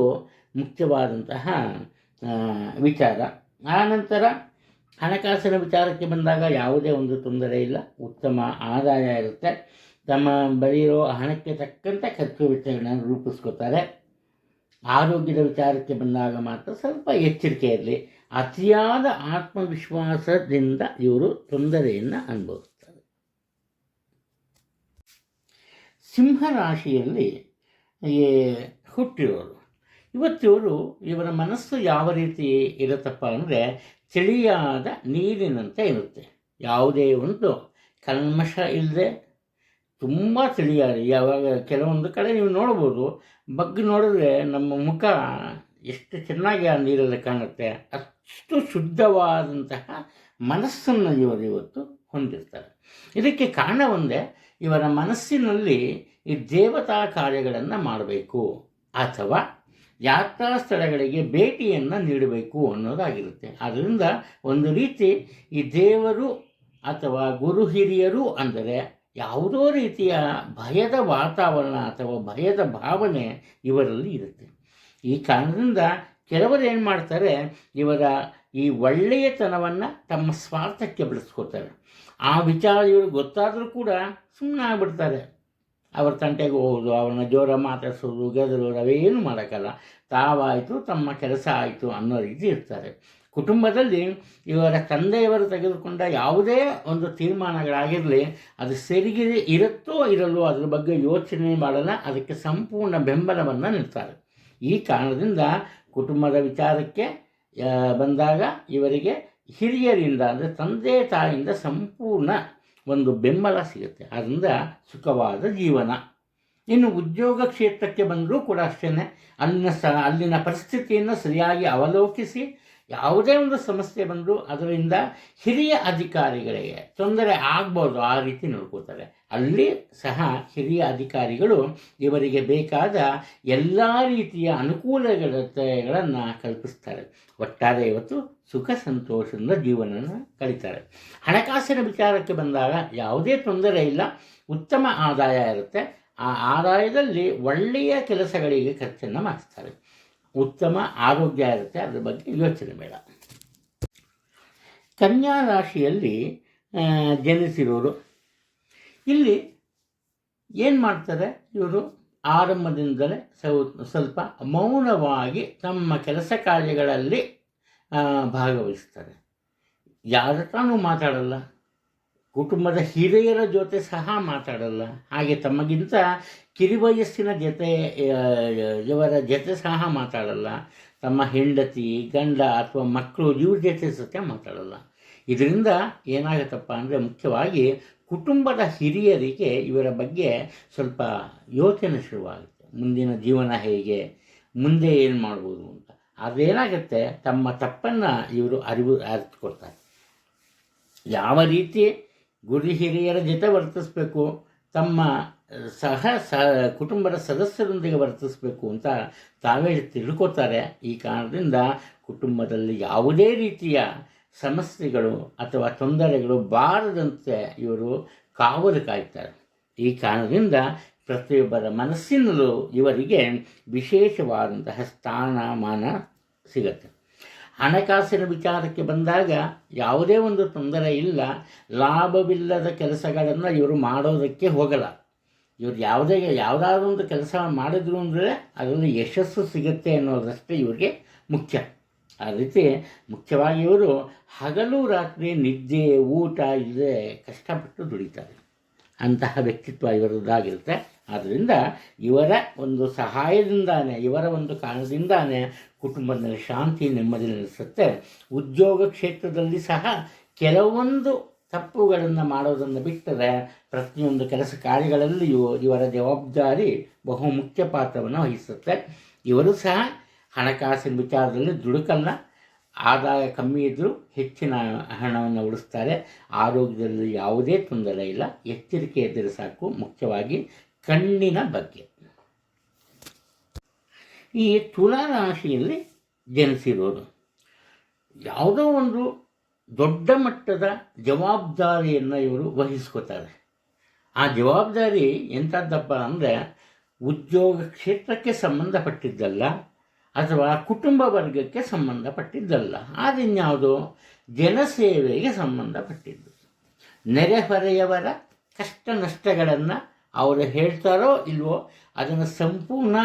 ಮುಖ್ಯವಾದಂತಹ ವಿಚಾರ. ಆನಂತರ ಹಣಕಾಸಿನ ವಿಚಾರಕ್ಕೆ ಬಂದಾಗ ಯಾವುದೇ ಒಂದು ತೊಂದರೆ ಇಲ್ಲ. ಉತ್ತಮ ಆದಾಯ ಇರುತ್ತೆ. ತಮ್ಮ ಬರೆಯಿರೋ ಹಣಕ್ಕೆ ತಕ್ಕಂತೆ ಖರ್ಚು ವೆಚ್ಚಗಳನ್ನು ರೂಪಿಸ್ಕೋತಾರೆ. ಆರೋಗ್ಯದ ವಿಚಾರಕ್ಕೆ ಬಂದಾಗ ಮಾತ್ರ ಸ್ವಲ್ಪ ಎಚ್ಚರಿಕೆ ಇರಲಿ. ಅತಿಯಾದ ಆತ್ಮವಿಶ್ವಾಸದಿಂದ ಇವರು ತೊಂದರೆಯನ್ನು ಅನುಭವಿಸ್ತಾರೆ. ಸಿಂಹರಾಶಿಯಲ್ಲಿ ಹುಟ್ಟಿರೋರು. ಇವತ್ತಿವರು ಇವರ ಮನಸ್ಸು ಯಾವ ರೀತಿ ಇರುತ್ತಪ್ಪ ಅಂದರೆ ತಿಳಿಯಾದ ನೀರಿನಂತೆ ಇರುತ್ತೆ. ಯಾವುದೇ ಒಂದು ಕಲ್ಮಶ ಇಲ್ಲದೆ ತುಂಬ ತಿಳಿಯಾದ ಯಾವಾಗ ಕೆಲವೊಂದು ಕಡೆ ನೀವು ನೋಡ್ಬೋದು, ಬಗ್ಗೆ ನೋಡಿದ್ರೆ ನಮ್ಮ ಮುಖ ಎಷ್ಟು ಚೆನ್ನಾಗಿ ಆ ನೀರಲ್ಲಿ ಕಾಣುತ್ತೆ ಅಷ್ಟು ಶುದ್ಧವಾದಂತಹ ಮನಸ್ಸನ್ನು ಇವರು ಇವತ್ತು ಹೊಂದಿರ್ತಾರೆ. ಇದಕ್ಕೆ ಕಾರಣ ಒಂದೇ ಇವರ ಮನಸ್ಸಿನಲ್ಲಿ ಈ ದೇವತಾ ಕಾರ್ಯಗಳನ್ನು ಮಾಡಬೇಕು ಅಥವಾ ಯಾತ್ರಾ ಸ್ಥಳಗಳಿಗೆ ಭೇಟಿಯನ್ನು ನೀಡಬೇಕು ಅನ್ನೋದಾಗಿರುತ್ತೆ. ಆದ್ದರಿಂದ ಒಂದು ರೀತಿ ಈ ದೇವರು ಅಥವಾ ಗುರು ಹಿರಿಯರು ಅಂದರೆ ಯಾವುದೋ ರೀತಿಯ ಭಯದ ವಾತಾವರಣ ಅಥವಾ ಭಯದ ಭಾವನೆ ಇವರಲ್ಲಿ ಇರುತ್ತೆ. ಈ ಕಾರಣದಿಂದ ಕೆಲವರು ಏನು ಮಾಡ್ತಾರೆ ಇವರ ಈ ಒಳ್ಳೆಯತನವನ್ನು ತಮ್ಮ ಸ್ವಾರ್ಥಕ್ಕೆ ಬಳಸ್ಕೋತಾರೆ. ಆ ವಿಚಾರ ಇವರು ಗೊತ್ತಾದರೂ ಕೂಡ ಸುಮ್ಮನೆ ಆಗಿಬಿಡ್ತಾರೆ. ಅವ್ರ ತಂಟೆಗೆ ಹೋಗೋದು, ಅವ್ರನ್ನ ಜೋರ ಮಾತಾಡಿಸೋದು, ಗೆದರೋದು ಅವೇನು ಮಾಡೋಕ್ಕಲ್ಲ. ತಾವಾಯಿತು, ತಮ್ಮ ಕೆಲಸ ಆಯಿತು ಅನ್ನೋ ರೀತಿ ಇರ್ತಾರೆ. ಕುಟುಂಬದಲ್ಲಿ ಇವರ ತಂದೆಯವರು ತೆಗೆದುಕೊಂಡ ಯಾವುದೇ ಒಂದು ತೀರ್ಮಾನಗಳಾಗಿರಲಿ, ಅದು ಸರಿಗೆ ಇರುತ್ತೋ ಇರಲ್ಲೋ ಅದ್ರ ಬಗ್ಗೆ ಯೋಚನೆ ಮಾಡಲ್ಲ, ಅದಕ್ಕೆ ಸಂಪೂರ್ಣ ಬೆಂಬಲವನ್ನು ನೀಡ್ತಾರೆ. ಈ ಕಾರಣದಿಂದ ಕುಟುಂಬದ ವಿಚಾರಕ್ಕೆ ಬಂದಾಗ ಇವರಿಗೆ ಹಿರಿಯರಿಂದ, ಅಂದರೆ ತಂದೆ ತಾಯಿಯಿಂದ ಸಂಪೂರ್ಣ ಒಂದು ಬೆಂಬಲ ಸಿಗುತ್ತೆ. ಅದರಿಂದ ಸುಖವಾದ ಜೀವನ. ಇನ್ನು ಉದ್ಯೋಗ ಕ್ಷೇತ್ರಕ್ಕೆ ಬಂದರೂ ಕೂಡ ಅಷ್ಟೇ ಅಲ್ಲಿನ ಸ, ಅಲ್ಲಿನ ಪರಿಸ್ಥಿತಿಯನ್ನು ಸರಿಯಾಗಿ ಅವಲೋಕಿಸಿ ಯಾವುದೇ ಒಂದು ಸಮಸ್ಯೆ ಬಂದರೂ ಅದರಿಂದ ಹಿರಿಯ ಅಧಿಕಾರಿಗಳಿಗೆ ತೊಂದರೆ ಆಗ್ಬೋದು ಆ ರೀತಿ ನೋಡ್ಕೋತಾರೆ. ಅಲ್ಲಿ ಸಹ ಹಿರಿಯ ಅಧಿಕಾರಿಗಳು ಇವರಿಗೆ ಬೇಕಾದ ಎಲ್ಲ ರೀತಿಯ ಅನುಕೂಲಗಳನ್ನು ಕಲ್ಪಿಸ್ತಾರೆ. ಒಟ್ಟಾರೆ ಇವತ್ತು ಸುಖ ಸಂತೋಷದಿಂದ ಜೀವನನ ಕಳೀತಾರೆ. ಹಣಕಾಸಿನ ವಿಚಾರಕ್ಕೆ ಬಂದಾಗ ಯಾವುದೇ ತೊಂದರೆ ಇಲ್ಲ, ಉತ್ತಮ ಆದಾಯ ಇರುತ್ತೆ. ಆ ಆದಾಯದಲ್ಲಿ ಒಳ್ಳೆಯ ಕೆಲಸಗಳಿಗೆ ಖರ್ಚನ್ನು ಮಾಡಿಸ್ತಾರೆ. ಉತ್ತಮ ಆರೋಗ್ಯ ಇರುತ್ತೆ, ಅದ್ರ ಬಗ್ಗೆ ಯೋಚನೆ ಬೇಡ. ಕನ್ಯಾ ರಾಶಿಯಲ್ಲಿ ಜನಿಸಿರೋರು, ಇಲ್ಲಿ ಏನು ಮಾಡ್ತಾರೆ ಇವರು? ಆರಂಭದಿಂದಲೇ ಸ್ವ- ಸ್ವಲ್ಪ ಮೌನವಾಗಿ ತಮ್ಮ ಕೆಲಸ ಕಾರ್ಯಗಳಲ್ಲಿ ಭಾಗವಹಿಸ್ತಾರೆ. ಯಾರ ತಾನೂ ಮಾತಾಡಲ್ಲ. ಕುಟುಂಬದ ಹಿರಿಯರ ಜೊತೆ ಸಹ ಮಾತಾಡಲ್ಲ. ಹಾಗೆ ತಮಗಿಂತ ಕಿರಿವಯಸ್ಸಿನ ಜೊತೆ ಇವರ ಜೊತೆ ಸಹ ಮಾತಾಡಲ್ಲ. ತಮ್ಮ ಹೆಂಡತಿ, ಗಂಡ ಅಥವಾ ಮಕ್ಕಳು ಇವ್ರ ಜೊತೆ ಸತ್ಯ ಮಾತಾಡಲ್ಲ. ಇದರಿಂದ ಏನಾಗುತ್ತಪ್ಪ ಅಂದರೆ ಮುಖ್ಯವಾಗಿ ಕುಟುಂಬದ ಹಿರಿಯರಿಗೆ ಇವರ ಬಗ್ಗೆ ಸ್ವಲ್ಪ ಯೋಚನೆ ಶುರುವಾಗುತ್ತೆ. ಮುಂದಿನ ಜೀವನ ಹೇಗೆ, ಮುಂದೆ ಏನು ಮಾಡ್ಬೋದು ಅಂತ. ಅದೇನಾಗುತ್ತೆ, ತಮ್ಮ ತಪ್ಪನ್ನು ಇವರು ಅರಿವು ಅರಿತುಕೊಳ್ತಾರೆ. ಯಾವ ರೀತಿ ಗುರು ಹಿರಿಯರ ಜೊತೆ ವರ್ತಿಸಬೇಕು, ತಮ್ಮ ಸಹ, ಸ, ಕುಟುಂಬದ ಸದಸ್ಯರೊಂದಿಗೆ ವರ್ತಿಸಬೇಕು ಅಂತ ತಾವೇ ತಿಳ್ಕೊತಾರೆ. ಈ ಕಾರಣದಿಂದ ಕುಟುಂಬದಲ್ಲಿ ಯಾವುದೇ ರೀತಿಯ ಸಮಸ್ಯೆಗಳು ಅಥವಾ ತೊಂದರೆಗಳು ಬಾರದಂತೆ ಇವರು ಕಾವಲು ಕಾಯ್ತಾರೆ. ಈ ಕಾರಣದಿಂದ ಪ್ರತಿಯೊಬ್ಬರ ಮನಸ್ಸಿನಲ್ಲೂ ಇವರಿಗೆ ವಿಶೇಷವಾದಂತಹ ಸ್ಥಾನಮಾನ ಸಿಗತ್ತೆ. ಹಣಕಾಸಿನ ವಿಚಾರಕ್ಕೆ ಬಂದಾಗ ಯಾವುದೇ ಒಂದು ತೊಂದರೆ ಇಲ್ಲ, ಲಾಭವಿಲ್ಲದ ಕೆಲಸಗಳನ್ನು ಇವರು ಮಾಡೋದಕ್ಕೆ ಹೋಗಲ್ಲ. ಇವ್ರು ಯಾವುದೇ, ಯಾವುದಾದ್ರೂ ಒಂದು ಕೆಲಸ ಮಾಡಿದ್ರು ಅಂದರೆ ಅದರಲ್ಲಿ ಯಶಸ್ಸು ಸಿಗುತ್ತೆ ಅನ್ನೋದಷ್ಟೇ ಇವರಿಗೆ ಮುಖ್ಯ. ಆ ರೀತಿ ಮುಖ್ಯವಾಗಿ ಇವರು ಹಗಲು ರಾತ್ರಿ ನಿದ್ದೆ, ಊಟ ಇಲ್ಲದೆ ಕಷ್ಟಪಟ್ಟು ದುಡಿತಾರೆ. ಅಂತಹ ವ್ಯಕ್ತಿತ್ವ ಇವರದ್ದಾಗಿರುತ್ತೆ. ಆದ್ದರಿಂದ ಇವರ ಒಂದು ಸಹಾಯದಿಂದಾನೆ, ಇವರ ಒಂದು ಕಾರಣದಿಂದಾನೆ ಕುಟುಂಬದಲ್ಲಿ ಶಾಂತಿ ನೆಮ್ಮದಿ ನೆಲೆಸುತ್ತೆ. ಉದ್ಯೋಗ ಕ್ಷೇತ್ರದಲ್ಲಿ ಸಹ ಕೆಲವೊಂದು ತಪ್ಪುಗಳನ್ನು ಮಾಡೋದನ್ನು ಬಿಟ್ಟರೆ ಪ್ರತಿಯೊಂದು ಕೆಲಸ ಕಾರ್ಯಗಳಲ್ಲಿಯೂ ಇವರ ಜವಾಬ್ದಾರಿ ಬಹು ಮುಖ್ಯ ಪಾತ್ರವನ್ನು ವಹಿಸುತ್ತೆ. ಇವರು ಸಹ ಹಣಕಾಸಿನ ವಿಚಾರದಲ್ಲಿ ದುಡುಕಲ್ಲ, ಆದಾಯ ಕಮ್ಮಿ ಇದ್ದರೂ ಹೆಚ್ಚಿನ ಹಣವನ್ನು ಉಳಿಸ್ತಾರೆ. ಆರೋಗ್ಯದಲ್ಲಿ ಯಾವುದೇ ತೊಂದರೆ ಇಲ್ಲ. ಎಚ್ಚರಿಕೆ ಇದ್ದರೆ ಸಾಕು. ಮುಖ್ಯವಾಗಿ ಕಣ್ಣಿನ ಬಗ್ಗೆ. ಈ ತುಲಾ ರಾಶಿಯಲ್ಲಿ ಜನಿಸಿರೋರು ಯಾವುದೋ ಒಂದು ದೊಡ್ಡ ಮಟ್ಟದ ಜವಾಬ್ದಾರಿಯನ್ನು ಇವರು ವಹಿಸ್ಕೋತಾರೆ. ಆ ಜವಾಬ್ದಾರಿ ಎಂಥದ್ದಪ್ಪ ಅಂದರೆ, ಉದ್ಯೋಗ ಕ್ಷೇತ್ರಕ್ಕೆ ಸಂಬಂಧಪಟ್ಟಿದ್ದಲ್ಲ ಅಥವಾ ಕುಟುಂಬ ವರ್ಗಕ್ಕೆ ಸಂಬಂಧಪಟ್ಟಿದ್ದಲ್ಲ, ಆದಿನ್ಯಾವುದು ಜನಸೇವೆಗೆ ಸಂಬಂಧಪಟ್ಟಿದ್ದು. ನೆರೆಹೊರೆಯವರ ಕಷ್ಟ ನಷ್ಟಗಳನ್ನು ಅವರು ಹೇಳ್ತಾರೋ ಇಲ್ವೋ, ಅದನ್ನು ಸಂಪೂರ್ಣ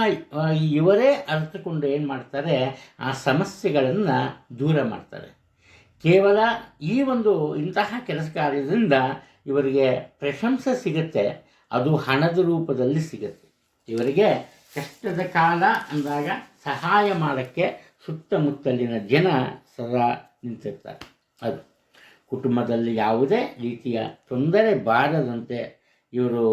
ಇವರೇ ಅರ್ಥಕೊಂಡು ಏನು ಮಾಡ್ತಾರೆ, ಆ ಸಮಸ್ಯೆಗಳನ್ನು ದೂರ ಮಾಡ್ತಾರೆ. ಕೇವಲ ಈ ಒಂದು ಇಂತಹ ಕೆಲಸ ಕಾರ್ಯದಿಂದ ಇವರಿಗೆ ಪ್ರಶಂಸೆ ಸಿಗುತ್ತೆ, ಅದು ಹಣದ ರೂಪದಲ್ಲಿ ಸಿಗುತ್ತೆ. ಇವರಿಗೆ ಕಷ್ಟದ ಕಾಲ ಅಂದಾಗ ಸಹಾಯ ಮಾಡೋಕ್ಕೆ ಸುತ್ತಮುತ್ತಲಿನ ಜನ ಸದಾ ನಿಂತಿರ್ತಾರೆ. ಅದು ಕುಟುಂಬದಲ್ಲಿ ಯಾವುದೇ ರೀತಿಯ ತೊಂದರೆ ಬಾರದಂತೆ ಇವರು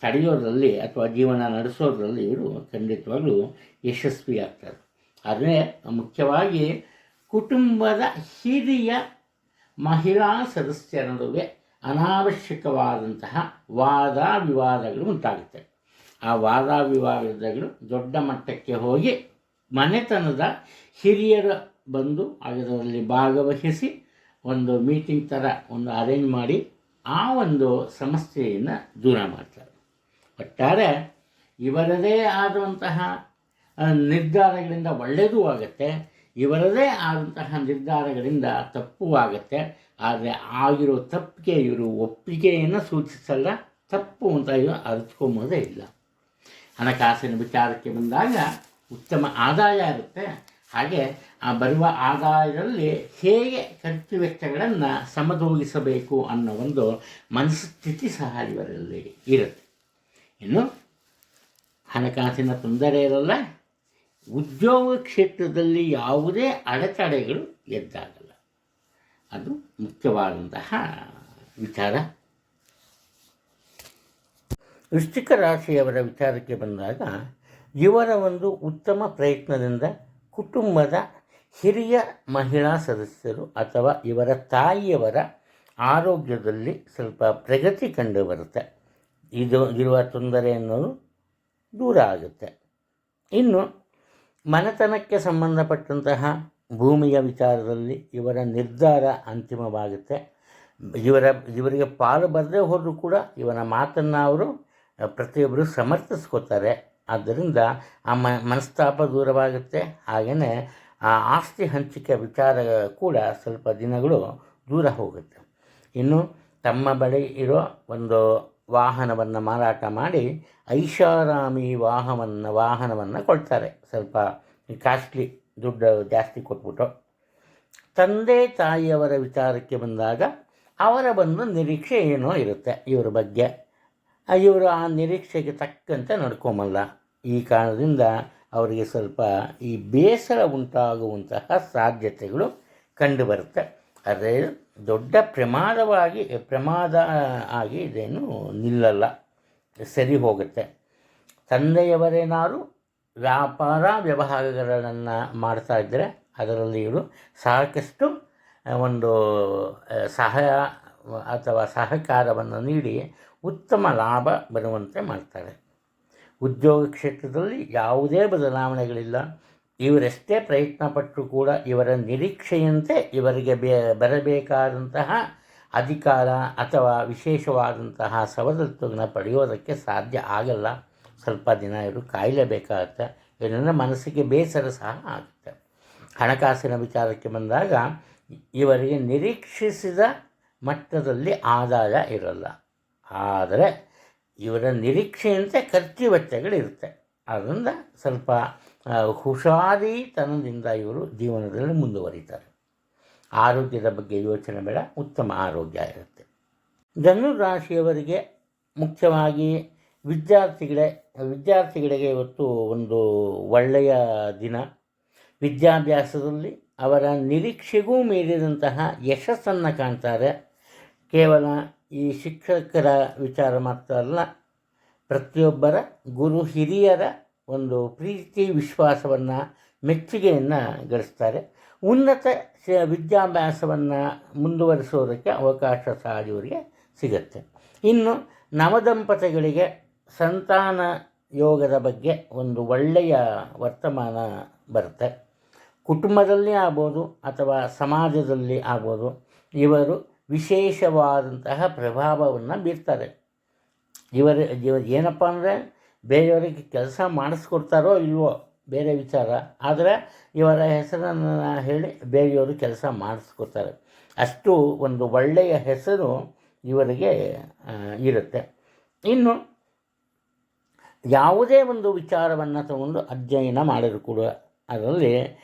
ತಡೆಯೋದ್ರಲ್ಲಿ ಅಥವಾ ಜೀವನ ನಡೆಸೋದ್ರಲ್ಲಿ ಇವರು ಖಂಡಿತವಾಗ್ಲೂ ಯಶಸ್ವಿಯಾಗ್ತಾರೆ. ಆದರೆ ಮುಖ್ಯವಾಗಿ ಕುಟುಂಬದ ಹಿರಿಯ ಮಹಿಳಾ ಸದಸ್ಯರ ನಡುವೆ ಅನಾವಶ್ಯಕವಾದಂತಹ ವಾದ ವಿವಾದಗಳು ಉಂಟಾಗುತ್ತೆ. ಆ ವಾದ ವಿವಾದಗಳು ದೊಡ್ಡ ಮಟ್ಟಕ್ಕೆ ಹೋಗಿ ಮನೆತನದ ಹಿರಿಯರ ಬಂದು ಅದರಲ್ಲಿ ಭಾಗವಹಿಸಿ ಒಂದು ಮೀಟಿಂಗ್ ಥರ ಒಂದು ಅರೇಂಜ್ ಮಾಡಿ ಆ ಒಂದು ಸಮಸ್ಯೆಯನ್ನು ದೂರ ಮಾಡ್ತಾರೆ. ಒಟ್ಟಾರೆ ಇವರದೇ ಆದಂತಹ ನಿರ್ಧಾರಗಳಿಂದ ಒಳ್ಳೆಯದೂ ಆಗುತ್ತೆ, ಇವರದೇ ಆದಂತಹ ನಿರ್ಧಾರಗಳಿಂದ ತಪ್ಪು ಆಗುತ್ತೆ, ಆದರೆ ಆಗಿರೋ ತಪ್ಪಿಗೆ ಇವರು ಒಪ್ಪಿಗೆಯನ್ನು ಸೂಚಿಸಲ್ಲ, ತಪ್ಪು ಅಂತ ಇವರು ಅರಿತ್ಕೊಂಬೋದೇ ಇಲ್ಲ. ಹಣಕಾಸಿನ ವಿಚಾರಕ್ಕೆ ಬಂದಾಗ ಉತ್ತಮ ಆದಾಯ ಇರುತ್ತೆ ಹಾಗೆ ಆ ಬರುವ ಆದಾಯದಲ್ಲಿ ಹೇಗೆ ಖರ್ಚು ವೆಚ್ಚಗಳನ್ನು ಸಮತೋಲಿಸಬೇಕು ಅನ್ನೋ ಒಂದು ಮನಸ್ಥಿತಿ ಸಹ ಇವರಲ್ಲಿ ಇರುತ್ತೆ. ಇನ್ನು ಹಣಕಾಸಿನ ತೊಂದರೆ ಇರಲ್ಲ, ಉದ್ಯೋಗ ಕ್ಷೇತ್ರದಲ್ಲಿ ಯಾವುದೇ ಅಡೆತಡೆಗಳು ಎದ್ದಾಗಲ್ಲ. ಅದು ಮುಖ್ಯವಾದಂತಹ ವಿಚಾರ. ವೃಶ್ಚಿಕ ರಾಶಿಯವರ ವಿಚಾರಕ್ಕೆ ಬಂದಾಗ, ಇವರ ಒಂದು ಉತ್ತಮ ಪ್ರಯತ್ನದಿಂದ ಕುಟುಂಬದ ಹಿರಿಯ ಮಹಿಳಾ ಸದಸ್ಯರು ಅಥವಾ ಇವರ ತಾಯಿಯವರ ಆರೋಗ್ಯದಲ್ಲಿ ಸ್ವಲ್ಪ ಪ್ರಗತಿ ಕಂಡು ಬರುತ್ತೆ. ಇದು, ಇರುವ ತೊಂದರೆ ಅನ್ನೋದು ದೂರ ಆಗುತ್ತೆ. ಇನ್ನು ಮನೆತನಕ್ಕೆ ಸಂಬಂಧಪಟ್ಟಂತಹ ಭೂಮಿಯ ವಿಚಾರದಲ್ಲಿ ಇವರ ನಿರ್ಧಾರ ಅಂತಿಮವಾಗುತ್ತೆ. ಇವರ, ಇವರಿಗೆ ಪಾಲು ಬರದೇ ಹೋದರೂ ಕೂಡ ಇವರ ಮಾತನ್ನು ಅವರು ಪ್ರತಿಯೊಬ್ಬರು ಸಮರ್ಥಿಸ್ಕೋತಾರೆ. ಆದ್ದರಿಂದ ಆ ಮನಸ್ತಾಪ ದೂರವಾಗುತ್ತೆ. ಹಾಗೆಯೇ ಆ ಆಸ್ತಿ ಹಂಚಿಕೆ ವಿಚಾರ ಕೂಡ ಸ್ವಲ್ಪ ದಿನಗಳು ದೂರ ಹೋಗುತ್ತೆ. ಇನ್ನು ತಮ್ಮ ಬಳಿ ಇರೋ ಒಂದು ವಾಹನವನ್ನು ಮಾರಾಟ ಮಾಡಿ ಐಷಾರಾಮಿ ವಾಹನವನ್ನು ವಾಹನವನ್ನು ಕೊಡ್ತಾರೆ. ಸ್ವಲ್ಪ ಕಾಸ್ಟ್ಲಿ ದುಡ್ಡು ಜಾಸ್ತಿ ಕೊಟ್ಬಿಟ್ಟು. ತಂದೆ ತಾಯಿಯವರ ವಿಚಾರಕ್ಕೆ ಬಂದಾಗ ಅವರ ಒಂದು ನಿರೀಕ್ಷೆ ಏನೋ ಇರುತ್ತೆ ಇವರ ಬಗ್ಗೆ. ಇವರು ಆ ನಿರೀಕ್ಷೆಗೆ ತಕ್ಕಂತೆ ನಡ್ಕೊಂಬಲ್ಲ. ಈ ಕಾರಣದಿಂದ ಅವರಿಗೆ ಸ್ವಲ್ಪ ಈ ಬೇಸರ ಉಂಟಾಗುವಂತಹ ಸಾಧ್ಯತೆಗಳು ಕಂಡುಬರುತ್ತೆ. ಅದೇ ದೊಡ್ಡ ಪ್ರಮಾದವಾಗಿ, ಪ್ರಮಾದ ಆಗಿ ಇದೇನು ನಿಲ್ಲಲ್ಲ. ಸರಿ ಹೋಗುತ್ತೆ. ತಂದೆಯವರೇನಾದ್ರು ವ್ಯಾಪಾರ ವ್ಯವಹಾರಗಳನ್ನು ಮಾಡ್ತಾ ಇದ್ದರೆ ಅದರಲ್ಲಿ ಇವರು ಸಾಕಷ್ಟು ಒಂದು ಸಹಾಯ, ಅಥವಾ ಸಹಕಾರವನ್ನು ನೀಡಿ ಉತ್ತಮ ಲಾಭ ಬರುವಂತೆ ಮಾಡ್ತಾರೆ. ಉದ್ಯೋಗ ಕ್ಷೇತ್ರದಲ್ಲಿ ಯಾವುದೇ ಬದಲಾವಣೆಗಳಿಲ್ಲ. ಇವರೆಷ್ಟೇ ಪ್ರಯತ್ನ ಪಟ್ಟರೂ ಕೂಡ ಇವರ ನಿರೀಕ್ಷೆಯಂತೆ ಇವರಿಗೆ ಬೇ, ಬರಬೇಕಾದಂತಹ ಅಧಿಕಾರ ಅಥವಾ ವಿಶೇಷವಾದಂತಹ ಸವಲತ್ತುಗಳನ್ನ ಪಡೆಯೋದಕ್ಕೆ ಸಾಧ್ಯ ಆಗಲ್ಲ. ಸ್ವಲ್ಪ ದಿನ ಇವರು ಕಾಯಲೇಬೇಕಾಗತ್ತೆ. ಇದರಿಂದ ಮನಸ್ಸಿಗೆ ಬೇಸರ ಸಹ ಆಗುತ್ತೆ. ಹಣಕಾಸಿನ ವಿಚಾರಕ್ಕೆ ಬಂದಾಗ ಇವರಿಗೆ ನಿರೀಕ್ಷಿಸಿದ ಮಟ್ಟದಲ್ಲಿ ಆದಾಯ ಇರಲ್ಲ. ಆದರೆ ಇವರ ನಿರೀಕ್ಷೆಯಂತೆ ಖರ್ಚು ವೆಚ್ಚಗಳಿರುತ್ತೆ ಅದರಿಂದ ಸ್ವಲ್ಪ ಹುಷಾರಿತನದಿಂದ ಇವರು ಜೀವನದಲ್ಲಿ ಮುಂದುವರಿತಾರೆ. ಆರೋಗ್ಯದ ಬಗ್ಗೆ ಯೋಚನೆ ಬೇಡ, ಉತ್ತಮ ಆರೋಗ್ಯ ಇರುತ್ತೆ. ಧನುರಾಶಿಯವರಿಗೆ ಮುಖ್ಯವಾಗಿ ವಿದ್ಯಾರ್ಥಿಗಳೇ, ವಿದ್ಯಾರ್ಥಿಗಳಿಗೆ ಇವತ್ತು ಒಂದು ಒಳ್ಳೆಯ ದಿನ. ವಿದ್ಯಾಭ್ಯಾಸದಲ್ಲಿ ಅವರ ನಿರೀಕ್ಷೆಗೂ ಮೀರಿದಂತಹ ಯಶಸ್ಸನ್ನು ಕಾಣ್ತಾರೆ. ಕೇವಲ ಈ ಶಿಕ್ಷಕರ ವಿಚಾರ ಮಾತ್ರ ಅಲ್ಲ, ಪ್ರತಿಯೊಬ್ಬರ ಗುರು ಹಿರಿಯರ ಒಂದು ಪ್ರೀತಿ ವಿಶ್ವಾಸವನ್ನು, ಮೆಚ್ಚುಗೆಯನ್ನು ಗಳಿಸ್ತಾರೆ. ಉನ್ನತ ವಿದ್ಯಾಭ್ಯಾಸವನ್ನು ಮುಂದುವರಿಸೋದಕ್ಕೆ ಅವಕಾಶ ಸಹ ಸಿಗುತ್ತೆ. ಇನ್ನು ನವದಂಪತಿಗಳಿಗೆ ಸಂತಾನ ಯೋಗದ ಬಗ್ಗೆ ಒಂದು ಒಳ್ಳೆಯ ವರ್ತಮಾನ ಬರುತ್ತೆ. ಕುಟುಂಬದಲ್ಲಿ ಆಗ್ಬೋದು ಅಥವಾ ಸಮಾಜದಲ್ಲಿ ಆಗ್ಬೋದು. ಇವರು ವಿಶೇಷವಾದಂತಹ ಪ್ರಭಾವವನ್ನು ಬೀರ್ತಾರೆ. ಇವರ, ಇವ, ಏನಪ್ಪ ಅಂದರೆ ಬೇರೆಯವರಿಗೆ ಕೆಲಸ ಮಾಡಿಸ್ಕೊಡ್ತಾರೋ ಇಲ್ವೋ ಬೇರೆ ವಿಚಾರ. ಆದರೆ ಇವರ ಹೆಸರನ್ನು ಹೇಳಿ ಬೇರೆಯವರು ಕೆಲಸ ಮಾಡಿಸ್ಕೊಡ್ತಾರೆ. ಅಷ್ಟು ಒಂದು ಒಳ್ಳೆಯ ಹೆಸರು ಇವರಿಗೆ ಇರುತ್ತೆ. ಇನ್ನು ಯಾವುದೇ ಒಂದು ವಿಚಾರವನ್ನು ತಗೊಂಡು ಅಧ್ಯಯನ ಮಾಡಿದ್ರು ಕೂಡ, ಅದರಲ್ಲಿ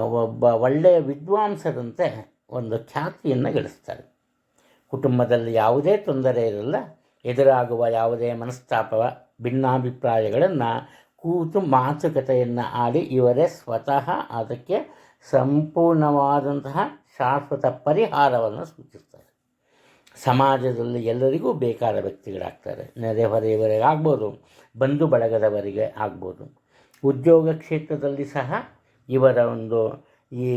ಒಬ್ಬ ಒಳ್ಳೆಯ ವಿದ್ವಾಂಸರಂತೆ ಒಂದು ಖ್ಯಾತಿಯನ್ನು ಗಳಿಸ್ತಾರೆ ಕುಟುಂಬದಲ್ಲಿ ಯಾವುದೇ ತೊಂದರೆ ಇರಲ್ಲ, ಎದುರಾಗುವ ಯಾವುದೇ ಮನಸ್ತಾಪ ಭಿನ್ನಾಭಿಪ್ರಾಯಗಳನ್ನು ಕೂತು ಮಾತುಕತೆಯನ್ನು ಆಡಿ ಇವರೇ ಸ್ವತಃ ಅದಕ್ಕೆ ಸಂಪೂರ್ಣವಾದಂತಹ ಶಾಶ್ವತ ಪರಿಹಾರವನ್ನು ಸೂಚಿಸ್ತಾರೆ ಸಮಾಜದಲ್ಲಿ ಎಲ್ಲರಿಗೂ ಬೇಕಾದ ವ್ಯಕ್ತಿಗಳಾಗ್ತಾರೆ. ನೆರೆಹೊರೆಯವರಿಗೆ ಆಗ್ಬೋದು ಬಂಧು ಬಳಗದವರಿಗೆ ಆಗ್ಬೋದು. ಉದ್ಯೋಗ ಕ್ಷೇತ್ರದಲ್ಲಿ ಸಹ ಇವರ ಒಂದು ಈ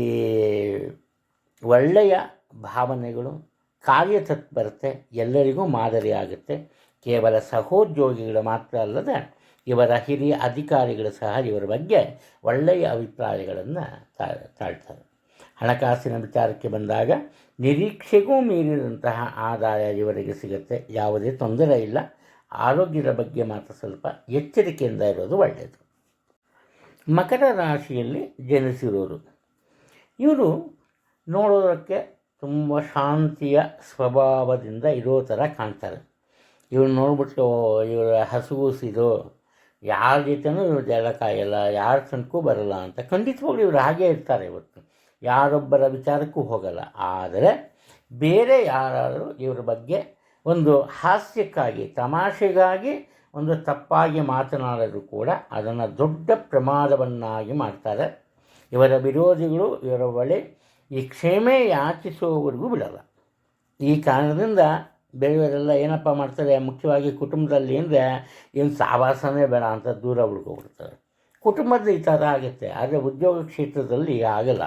ಒಳ್ಳೆಯ ಭಾವನೆಗಳು ಕಾರ್ಯತತ್ಪರತೆ ಎಲ್ಲರಿಗೂ ಮಾದರಿಯಾಗುತ್ತೆ ಕೇವಲ ಸಹೋದ್ಯೋಗಿಗಳು ಮಾತ್ರ ಅಲ್ಲದೆ, ಇವರ ಹಿರಿಯ ಅಧಿಕಾರಿಗಳು ಸಹ ಇವರ ಬಗ್ಗೆ ಒಳ್ಳೆಯ ಅಭಿಪ್ರಾಯಗಳನ್ನು ತಾಳ್ತಾರೆ. ಹಣಕಾಸಿನ ವಿಚಾರಕ್ಕೆ ಬಂದಾಗ, ನಿರೀಕ್ಷೆಗೂ ಮೀರಿದಂತಹ ಆದಾಯ ಇವರಿಗೆ ಸಿಗುತ್ತೆ. ಯಾವುದೇ ತೊಂದರೆ ಇಲ್ಲ. ಆರೋಗ್ಯದ ಬಗ್ಗೆ ಮಾತ್ರ ಸ್ವಲ್ಪ ಎಚ್ಚರಿಕೆಯಿಂದ ಇರೋದು ಒಳ್ಳೆಯದು. ಮಕರ ರಾಶಿಯಲ್ಲಿ ಜನಿಸಿರೋರು, ಇವರು ನೋಡೋದಕ್ಕೆ ತುಂಬ ಶಾಂತಿಯ ಸ್ವಭಾವದಿಂದ ಇರೋ ಥರ ಕಾಣ್ತಾರೆ. ಇವ್ರು ನೋಡ್ಬಿಟ್ಟು ಇವರ ಹಸುಗೂಸಿದು, ಯಾರ ಜೊತೆನೂ ಇವ್ರು ಜಗಳ ಕಾಯಲ್ಲ ಯಾರ ತನಕೂ ಬರಲ್ಲ ಅಂತ ಖಂಡಿತವಾಗ್ಲೂ ಇವರು ಹಾಗೇ ಇರ್ತಾರೆ ಇವತ್ತು. ಯಾರೊಬ್ಬರ ವಿಚಾರಕ್ಕೂ ಹೋಗಲ್ಲ. ಆದರೆ ಬೇರೆ ಯಾರಾದರೂ ಇವರ ಬಗ್ಗೆ ಒಂದು ಹಾಸ್ಯಕ್ಕಾಗಿ, ತಮಾಷೆಗಾಗಿ ಒಂದು ತಪ್ಪಾಗಿ ಮಾತನಾಡೋದು ಕೂಡ ಅದನ್ನು ದೊಡ್ಡ ಪ್ರಮಾದವನ್ನಾಗಿ ಮಾಡ್ತಾರೆ. ಇವರ ವಿರೋಧಿಗಳು, ಇವರ ಬಳಿ ಈ ಕ್ಷೇಮೆ ಯಾಚಿಸುವವರೆಗೂ ಬಿಡಲ್ಲ. ಈ ಕಾರಣದಿಂದ ಬೇರೆಯವರೆಲ್ಲ ಏನಪ್ಪ ಮಾಡ್ತಾರೆ? ಮುಖ್ಯವಾಗಿ ಕುಟುಂಬದಲ್ಲಿ ಅಂದರೆ ಏನು ಸಾವಾಸನೇ ಬೇಡ ಅಂತ ದೂರ ಉಳ್ಕೊಬಿಡ್ತಾರೆ ಕುಟುಂಬದ ಈ ಥರ ಆಗುತ್ತೆ, ಆದರೆ ಉದ್ಯೋಗ ಕ್ಷೇತ್ರದಲ್ಲಿ ಆಗಲ್ಲ.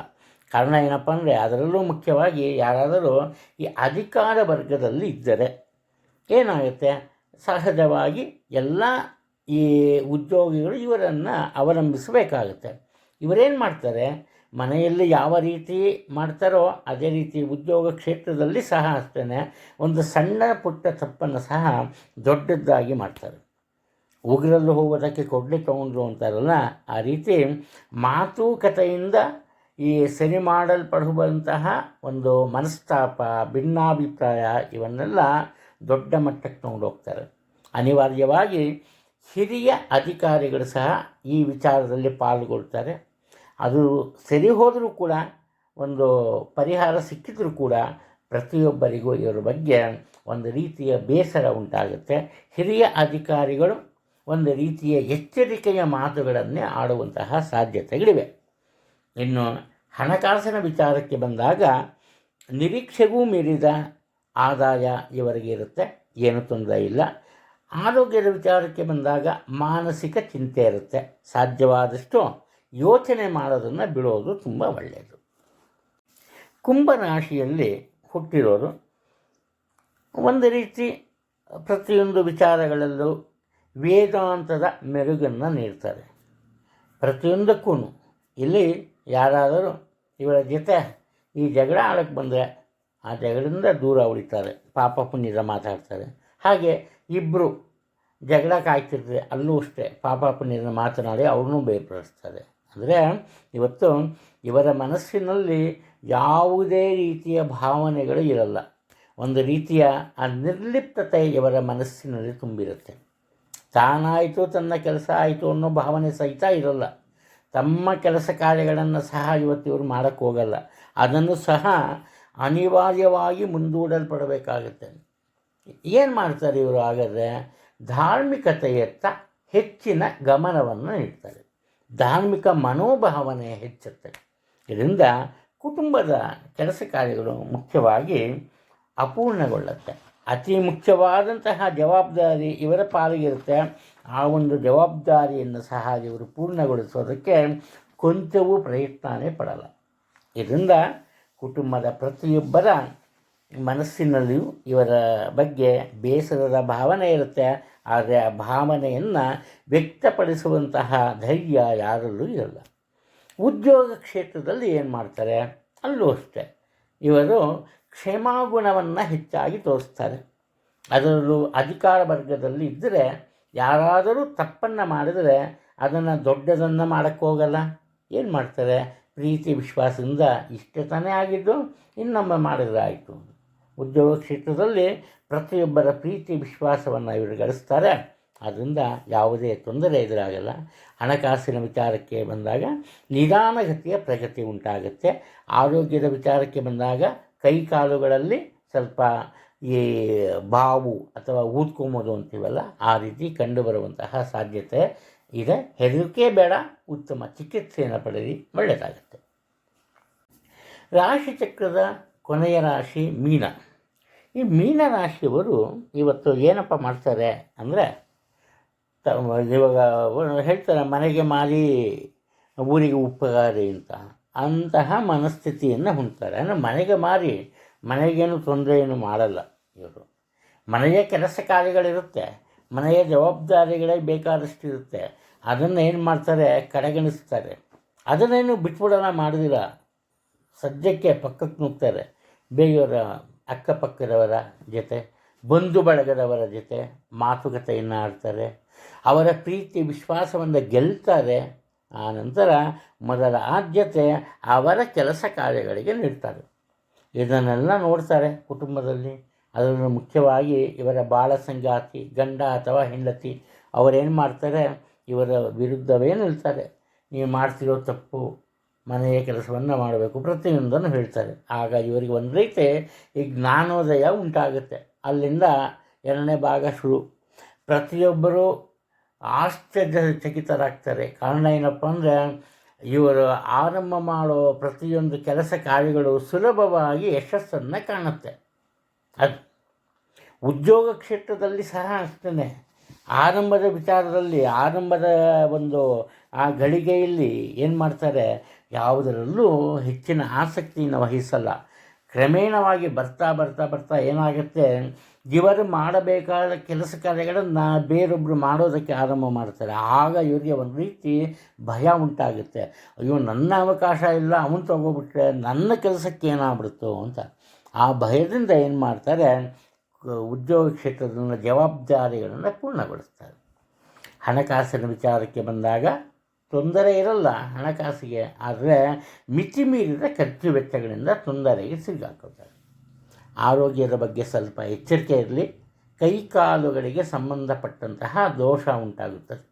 ಕಾರಣ ಏನಪ್ಪ ಅಂದರೆ ಅದರಲ್ಲೂ ಮುಖ್ಯವಾಗಿ ಯಾರಾದರೂ ಈ ಅಧಿಕಾರ ವರ್ಗದಲ್ಲಿ ಇದ್ದರೆ ಏನಾಗುತ್ತೆ? ಸಹಜವಾಗಿ ಎಲ್ಲ ಈ ಉದ್ಯೋಗಿಗಳು ಇವರನ್ನು ಅವಲಂಬಿಸಬೇಕಾಗುತ್ತೆ. ಇವರೇನು ಮಾಡ್ತಾರೆ? ಮನೆಯಲ್ಲಿ ಯಾವ ರೀತಿ ಮಾಡ್ತಾರೋ ಅದೇ ರೀತಿ ಉದ್ಯೋಗ ಕ್ಷೇತ್ರದಲ್ಲಿ ಸಹ ಅಷ್ಟೇ ಒಂದು ಸಣ್ಣ ಪುಟ್ಟ ತಪ್ಪನ್ನು ಸಹ ದೊಡ್ಡದಾಗಿ ಮಾಡ್ತಾರೆ. ಉಗ್ರಲ್ಲೂ ಹೋಗೋದಕ್ಕೆ ಕೊಡಲಿ ತೊಗೊಂಡ್ರು ಅಂತಾರಲ್ಲ, ಆ ರೀತಿ ಮಾತುಕತೆಯಿಂದ ಈ ಸರಿ ಮಾಡಲ್ಪಡುವಂತಹ ಒಂದು ಮನಸ್ತಾಪ, ಭಿನ್ನಾಭಿಪ್ರಾಯ ಇವನ್ನೆಲ್ಲ ದೊಡ್ಡ ಮಟ್ಟಕ್ಕೆ ತಗೊಂಡು ಹೋಗ್ತಾರೆ. ಅನಿವಾರ್ಯವಾಗಿ ಹಿರಿಯ ಅಧಿಕಾರಿಗಳು ಸಹ ಈ ವಿಚಾರದಲ್ಲಿ ಪಾಲ್ಗೊಳ್ತಾರೆ. ಅದು ಸರಿ ಹೋದರೂ ಕೂಡ, ಒಂದು ಪರಿಹಾರ ಸಿಕ್ಕಿದರೂ ಕೂಡ ಪ್ರತಿಯೊಬ್ಬರಿಗೂ ಇವರ ಬಗ್ಗೆ ಒಂದು ರೀತಿಯ ಬೇಸರ ಉಂಟಾಗುತ್ತೆ. ಹಿರಿಯ ಅಧಿಕಾರಿಗಳು ಒಂದು ರೀತಿಯ ಎಚ್ಚರಿಕೆಯ ಮಾತುಗಳನ್ನೇ ಆಡುವಂತಹ ಸಾಧ್ಯತೆಗಳಿವೆ. ಇನ್ನು ಹಣಕಾಸಿನ ವಿಚಾರಕ್ಕೆ ಬಂದಾಗ, ನಿರೀಕ್ಷೆಗೂ ಮೀರಿದ ಆದಾಯ ಇವರಿಗೆ ಇರುತ್ತೆ, ಏನು ತೊಂದರೆ ಇಲ್ಲ. ಆರೋಗ್ಯದ ವಿಚಾರಕ್ಕೆ ಬಂದಾಗ ಮಾನಸಿಕ ಚಿಂತೆ ಇರುತ್ತೆ. ಸಾಧ್ಯವಾದಷ್ಟು ಯೋಚನೆ ಮಾಡೋದನ್ನು ಬಿಡೋದು ತುಂಬ ಒಳ್ಳೆಯದು ಕುಂಭರಾಶಿಯಲ್ಲಿ ಹುಟ್ಟಿರೋರು ಒಂದು ರೀತಿ ಪ್ರತಿಯೊಂದು ವಿಚಾರಗಳಲ್ಲೂ ವೇದಾಂತದ ಮೆರುಗನ್ನು ನೀಡ್ತಾರೆ. ಪ್ರತಿಯೊಂದಕ್ಕೂ ಇಲ್ಲಿ ಯಾರಾದರೂ ಇವರ ಜೊತೆ ಈ ಜಗಳ ಆಡೋಕ್ಕೆ ಬಂದರೆ ಆ ಜಗಳದಿಂದ ದೂರ ಉಳಿತಾರೆ, ಪಾಪ ಪುಣ್ಯದ ಮಾತಾಡ್ತಾರೆ. ಹಾಗೆ ಇಬ್ಬರು ಜಗಳ ಕಾಯ್ತಿರ್ತಾರೆ, ಅಲ್ಲೂ ಅಷ್ಟೇ ಪಾಪ ಪುಣ್ಯದ ಮಾತನಾಡಿ ಅವ್ರನ್ನೂ ಬೇರ್ಪಡಿಸ್ತಾರೆ. ಅಂದರೆ ಇವತ್ತು ಇವರ ಮನಸ್ಸಿನಲ್ಲಿ ಯಾವುದೇ ರೀತಿಯ ಭಾವನೆಗಳು ಇರಲ್ಲ. ಒಂದು ರೀತಿಯ ಆ ನಿರ್ಲಿಪ್ತತೆ ಇವರ ಮನಸ್ಸಿನಲ್ಲಿ ತುಂಬಿರುತ್ತೆ. ತಾನಾಯಿತು, ತನ್ನ ಕೆಲಸ ಆಯಿತು ಅನ್ನೋ ಭಾವನೆ ಸಹಿತ ಇರಲ್ಲ. ತಮ್ಮ ಕೆಲಸ ಕಾರ್ಯಗಳನ್ನು ಸಹ ಇವತ್ತು ಇವರು ಮಾಡೋಕ್ಕೆ ಹೋಗಲ್ಲ. ಅದನ್ನು ಸಹ ಅನಿವಾರ್ಯವಾಗಿ ಮುಂದೂಡಲ್ಪಡಬೇಕಾಗುತ್ತೆ. ಏನು ಮಾಡ್ತಾರೆ ಇವರು ಹಾಗಾದರೆ ಧಾರ್ಮಿಕತೆಯತ್ತ ಹೆಚ್ಚಿನ ಗಮನವನ್ನು ನೀಡ್ತಾರೆ. ಧಾರ್ಮಿಕ ಮನೋಭಾವನೆ ಹೆಚ್ಚುತ್ತೆ. ಇದರಿಂದ ಕುಟುಂಬದ ಕೆಲಸ ಕಾರ್ಯಗಳು ಮುಖ್ಯವಾಗಿ ಅಪೂರ್ಣಗೊಳ್ಳುತ್ತೆ. ಅತಿ ಮುಖ್ಯವಾದಂತಹ ಜವಾಬ್ದಾರಿ ಇವರ ಪಾಲಿಗಿರುತ್ತೆ. ಆ ಒಂದು ಜವಾಬ್ದಾರಿಯನ್ನು ಸಹ ಇವರು ಪೂರ್ಣಗೊಳಿಸೋದಕ್ಕೆ ಕೊಂಚವೂ ಪ್ರಯತ್ನವೇ ಪಡಲ್ಲ. ಇದರಿಂದ ಕುಟುಂಬದ ಪ್ರತಿಯೊಬ್ಬರ ಮನಸ್ಸಿನಲ್ಲಿಯೂ ಇವರ ಬಗ್ಗೆ ಬೇಸರದ ಭಾವನೆ ಇರುತ್ತೆ. ಆದರೆ ಆ ಭಾವನೆಯನ್ನು ವ್ಯಕ್ತಪಡಿಸುವಂತಹ ಧೈರ್ಯ ಯಾರಲ್ಲೂ ಇರಲ್ಲ. ಉದ್ಯೋಗ ಕ್ಷೇತ್ರದಲ್ಲಿ ಏನು ಮಾಡ್ತಾರೆ? ಅಲ್ಲೂ ಅಷ್ಟೇ. ಇವರು ಕ್ಷೇಮಾಗುಣವನ್ನು ಹೆಚ್ಚಾಗಿ ತೋರಿಸ್ತಾರೆ. ಅದರಲ್ಲೂ ಅಧಿಕಾರ ವರ್ಗದಲ್ಲಿ ಇದ್ದರೆ ಯಾರಾದರೂ ತಪ್ಪನ್ನು ಮಾಡಿದರೆ ಅದನ್ನು ದೊಡ್ಡದನ್ನು ಮಾಡೋಕ್ಕೆ ಹೋಗಲ್ಲ. ಏನು ಮಾಡ್ತಾರೆ? ಪ್ರೀತಿ, ವಿಶ್ವಾಸದಿಂದ ಇಷ್ಟೇ ತಾನೇ ಆಗಿದ್ದು, ಇನ್ನೊಮ್ಮೆ ಮಾಡಿದ್ರೆ ಆಯಿತು. ಉದ್ಯೋಗ ಕ್ಷೇತ್ರದಲ್ಲಿ ಪ್ರತಿಯೊಬ್ಬರ ಪ್ರೀತಿ, ವಿಶ್ವಾಸವನ್ನು ಇವರು ಗಳಿಸ್ತಾರೆ. ಆದ್ದರಿಂದ ಯಾವುದೇ ತೊಂದರೆ ಎದುರಾಗಲ್ಲ. ಹಣಕಾಸಿನ ವಿಚಾರಕ್ಕೆ ಬಂದಾಗ ನಿಧಾನಗತಿಯ ಪ್ರಗತಿ ಉಂಟಾಗುತ್ತೆ. ಆರೋಗ್ಯದ ವಿಚಾರಕ್ಕೆ ಬಂದಾಗ ಕೈ ಕಾಲುಗಳಲ್ಲಿ ಸ್ವಲ್ಪ ಈ ಬಾವು ಅಥವಾ ಊದ್ಕೊಂಬೋದು ಅಂತೀವಲ್ಲ, ಆ ರೀತಿ ಕಂಡುಬರುವಂತಹ ಸಾಧ್ಯತೆ ಇದೆ. ಹೆದರಿಕೆ ಬೇಡ, ಉತ್ತಮ ಚಿಕಿತ್ಸೆಯನ್ನು ಪಡೆದು ಒಳ್ಳೆಯದಾಗುತ್ತೆ. ರಾಶಿಚಕ್ರದ ಕೊನೆಯ ರಾಶಿ ಮೀನ. ಈ ಮೀನರಾಶಿಯವರು ಇವತ್ತು ಏನಪ್ಪ ಮಾಡ್ತಾರೆ ಅಂದರೆ ಇವಾಗ ಹೇಳ್ತಾರೆ, ಮನೆಗೆ ಮಾರಿ ಊರಿಗೆ ಉಪಕಾರಿ ಅಂತ. ಅಂತಹ ಮನಸ್ಥಿತಿಯನ್ನು ಹೊಂದ್ತಾರೆ. ಅಂದರೆ ಮನೆಗೆ ಮಾರಿ, ಮನೆಗೇನು ತೊಂದರೆ ಏನು ಮಾಡಲ್ಲ ಇವರು. ಮನೆಯ ಕೆಲಸ ಕಾರ್ಯಗಳಿರುತ್ತೆ. ಮನೆಯ ಜವಾಬ್ದಾರಿಗಳೇ ಬೇಕಾದಷ್ಟು ಇರುತ್ತೆ ಅದನ್ನು ಏನು ಮಾಡ್ತಾರೆ? ಕಡೆಗಣಿಸ್ತಾರೆ. ಅದನ್ನೇನು ಬಿಟ್ಬಿಡೋಣ ಮಾಡಿದಿರ? ಸದ್ಯಕ್ಕೆ ಪಕ್ಕಕ್ಕೆ ನುಗ್ತಾರೆ. ಬೇರೆಯವರ ಅಕ್ಕಪಕ್ಕದವರ ಜೊತೆ, ಬಂಧು ಬಳಗದವರ ಜೊತೆ ಮಾತುಕತೆಯನ್ನು ಆಡ್ತಾರೆ. ಅವರ ಪ್ರೀತಿ, ವಿಶ್ವಾಸವನ್ನು ಗೆಲ್ತಾರೆ. ಆ ನಂತರ ಮೊದಲ ಆದ್ಯತೆ ಅವರ ಕೆಲಸ ಕಾರ್ಯಗಳಿಗೆ ನೀಡ್ತಾರೆ. ಇದನ್ನೆಲ್ಲ ನೋಡ್ತಾರೆ ಕುಟುಂಬದಲ್ಲಿ. ಅದನ್ನು ಮುಖ್ಯವಾಗಿ ಇವರ ಬಾಳ ಸಂಗಾತಿ, ಗಂಡ ಅಥವಾ ಹೆಂಡತಿ, ಅವರೇನು ಮಾಡ್ತಾರೆ? ಇವರ ವಿರುದ್ಧವೇ ನಿಲ್ತಾರೆ. ನೀವು ಮಾಡ್ತಿರೋ ತಪ್ಪು ಮನೆಯ ಕೆಲಸವನ್ನು ಮಾಡಬೇಕು ಪ್ರತಿಯೊಂದನ್ನು ಹೇಳ್ತಾರೆ. ಆಗ ಇವರಿಗೆ ಒಂದು ರೀತಿ ಈ ಜ್ಞಾನೋದಯ ಉಂಟಾಗುತ್ತೆ. ಅಲ್ಲಿಂದ ಎರಡನೇ ಭಾಗ ಶುರು. ಪ್ರತಿಯೊಬ್ಬರು ಆಶ್ಚರ್ಯಚಕಿತರಾಗ್ತಾರೆ. ಕಾರಣ ಏನಪ್ಪ ಅಂದರೆ ಇವರು ಆರಂಭ ಮಾಡೋ ಪ್ರತಿಯೊಂದು ಕೆಲಸ ಕಾರ್ಯಗಳು ಸುಲಭವಾಗಿ ಯಶಸ್ಸನ್ನು ಕಾಣುತ್ತೆ. ಅದು ಉದ್ಯೋಗ ಕ್ಷೇತ್ರದಲ್ಲಿ ಸಹ ಅಷ್ಟೇ ಆರಂಭದ ವಿಚಾರದಲ್ಲಿ, ಆರಂಭದ ಒಂದು ಆ ಗಳಿಗೆಯಲ್ಲಿ ಏನು ಮಾಡ್ತಾರೆ? ಯಾವುದರಲ್ಲೂ ಹೆಚ್ಚಿನ ಆಸಕ್ತಿಯನ್ನು ವಹಿಸಲ್ಲ. ಕ್ರಮೇಣವಾಗಿ ಬರ್ತಾ ಬರ್ತಾ ಬರ್ತಾ ಏನಾಗುತ್ತೆ? ಇವರು ಮಾಡಬೇಕಾದ ಕೆಲಸ ಕಾರ್ಯಗಳನ್ನು ಬೇರೊಬ್ಬರು ಮಾಡೋದಕ್ಕೆ ಆರಂಭ ಮಾಡ್ತಾರೆ. ಆಗ ಇವರಿಗೆ ಒಂದು ರೀತಿ ಭಯ ಉಂಟಾಗುತ್ತೆ. ಅಯ್ಯೋ, ನನ್ನ ಅವಕಾಶ ಇಲ್ಲ, ಅವನು ತಗೋಬಿಟ್ರೆ ನನ್ನ ಕೆಲಸಕ್ಕೆ ಏನಾಗ್ಬಿಡ್ತು ಅಂತ. ಆ ಭಯದಿಂದ ಏನು ಮಾಡ್ತಾರೆ? ಉದ್ಯೋಗ ಕ್ಷೇತ್ರದ ಜವಾಬ್ದಾರಿಗಳನ್ನು ಪೂರ್ಣಗೊಳಿಸ್ತಾರೆ. ಹಣಕಾಸಿನ ವಿಚಾರಕ್ಕೆ ಬಂದಾಗ ತೊಂದರೆ ಇರಲ್ಲ ಹಣಕಾಸಿಗೆ, ಆದರೆ ಮಿತಿ ಮೀರಿದ ಖರ್ಚು ವೆಚ್ಚಗಳಿಂದ ತೊಂದರೆಗೆ ಸಿಗಾಕೋತಾರೆ ಆರೋಗ್ಯದ ಬಗ್ಗೆ ಸ್ವಲ್ಪ ಎಚ್ಚರಿಕೆ ಇರಲಿ. ಕೈಕಾಲುಗಳಿಗೆ ಸಂಬಂಧಪಟ್ಟಂತಹ ದೋಷ ಉಂಟಾಗುತ್ತದೆ.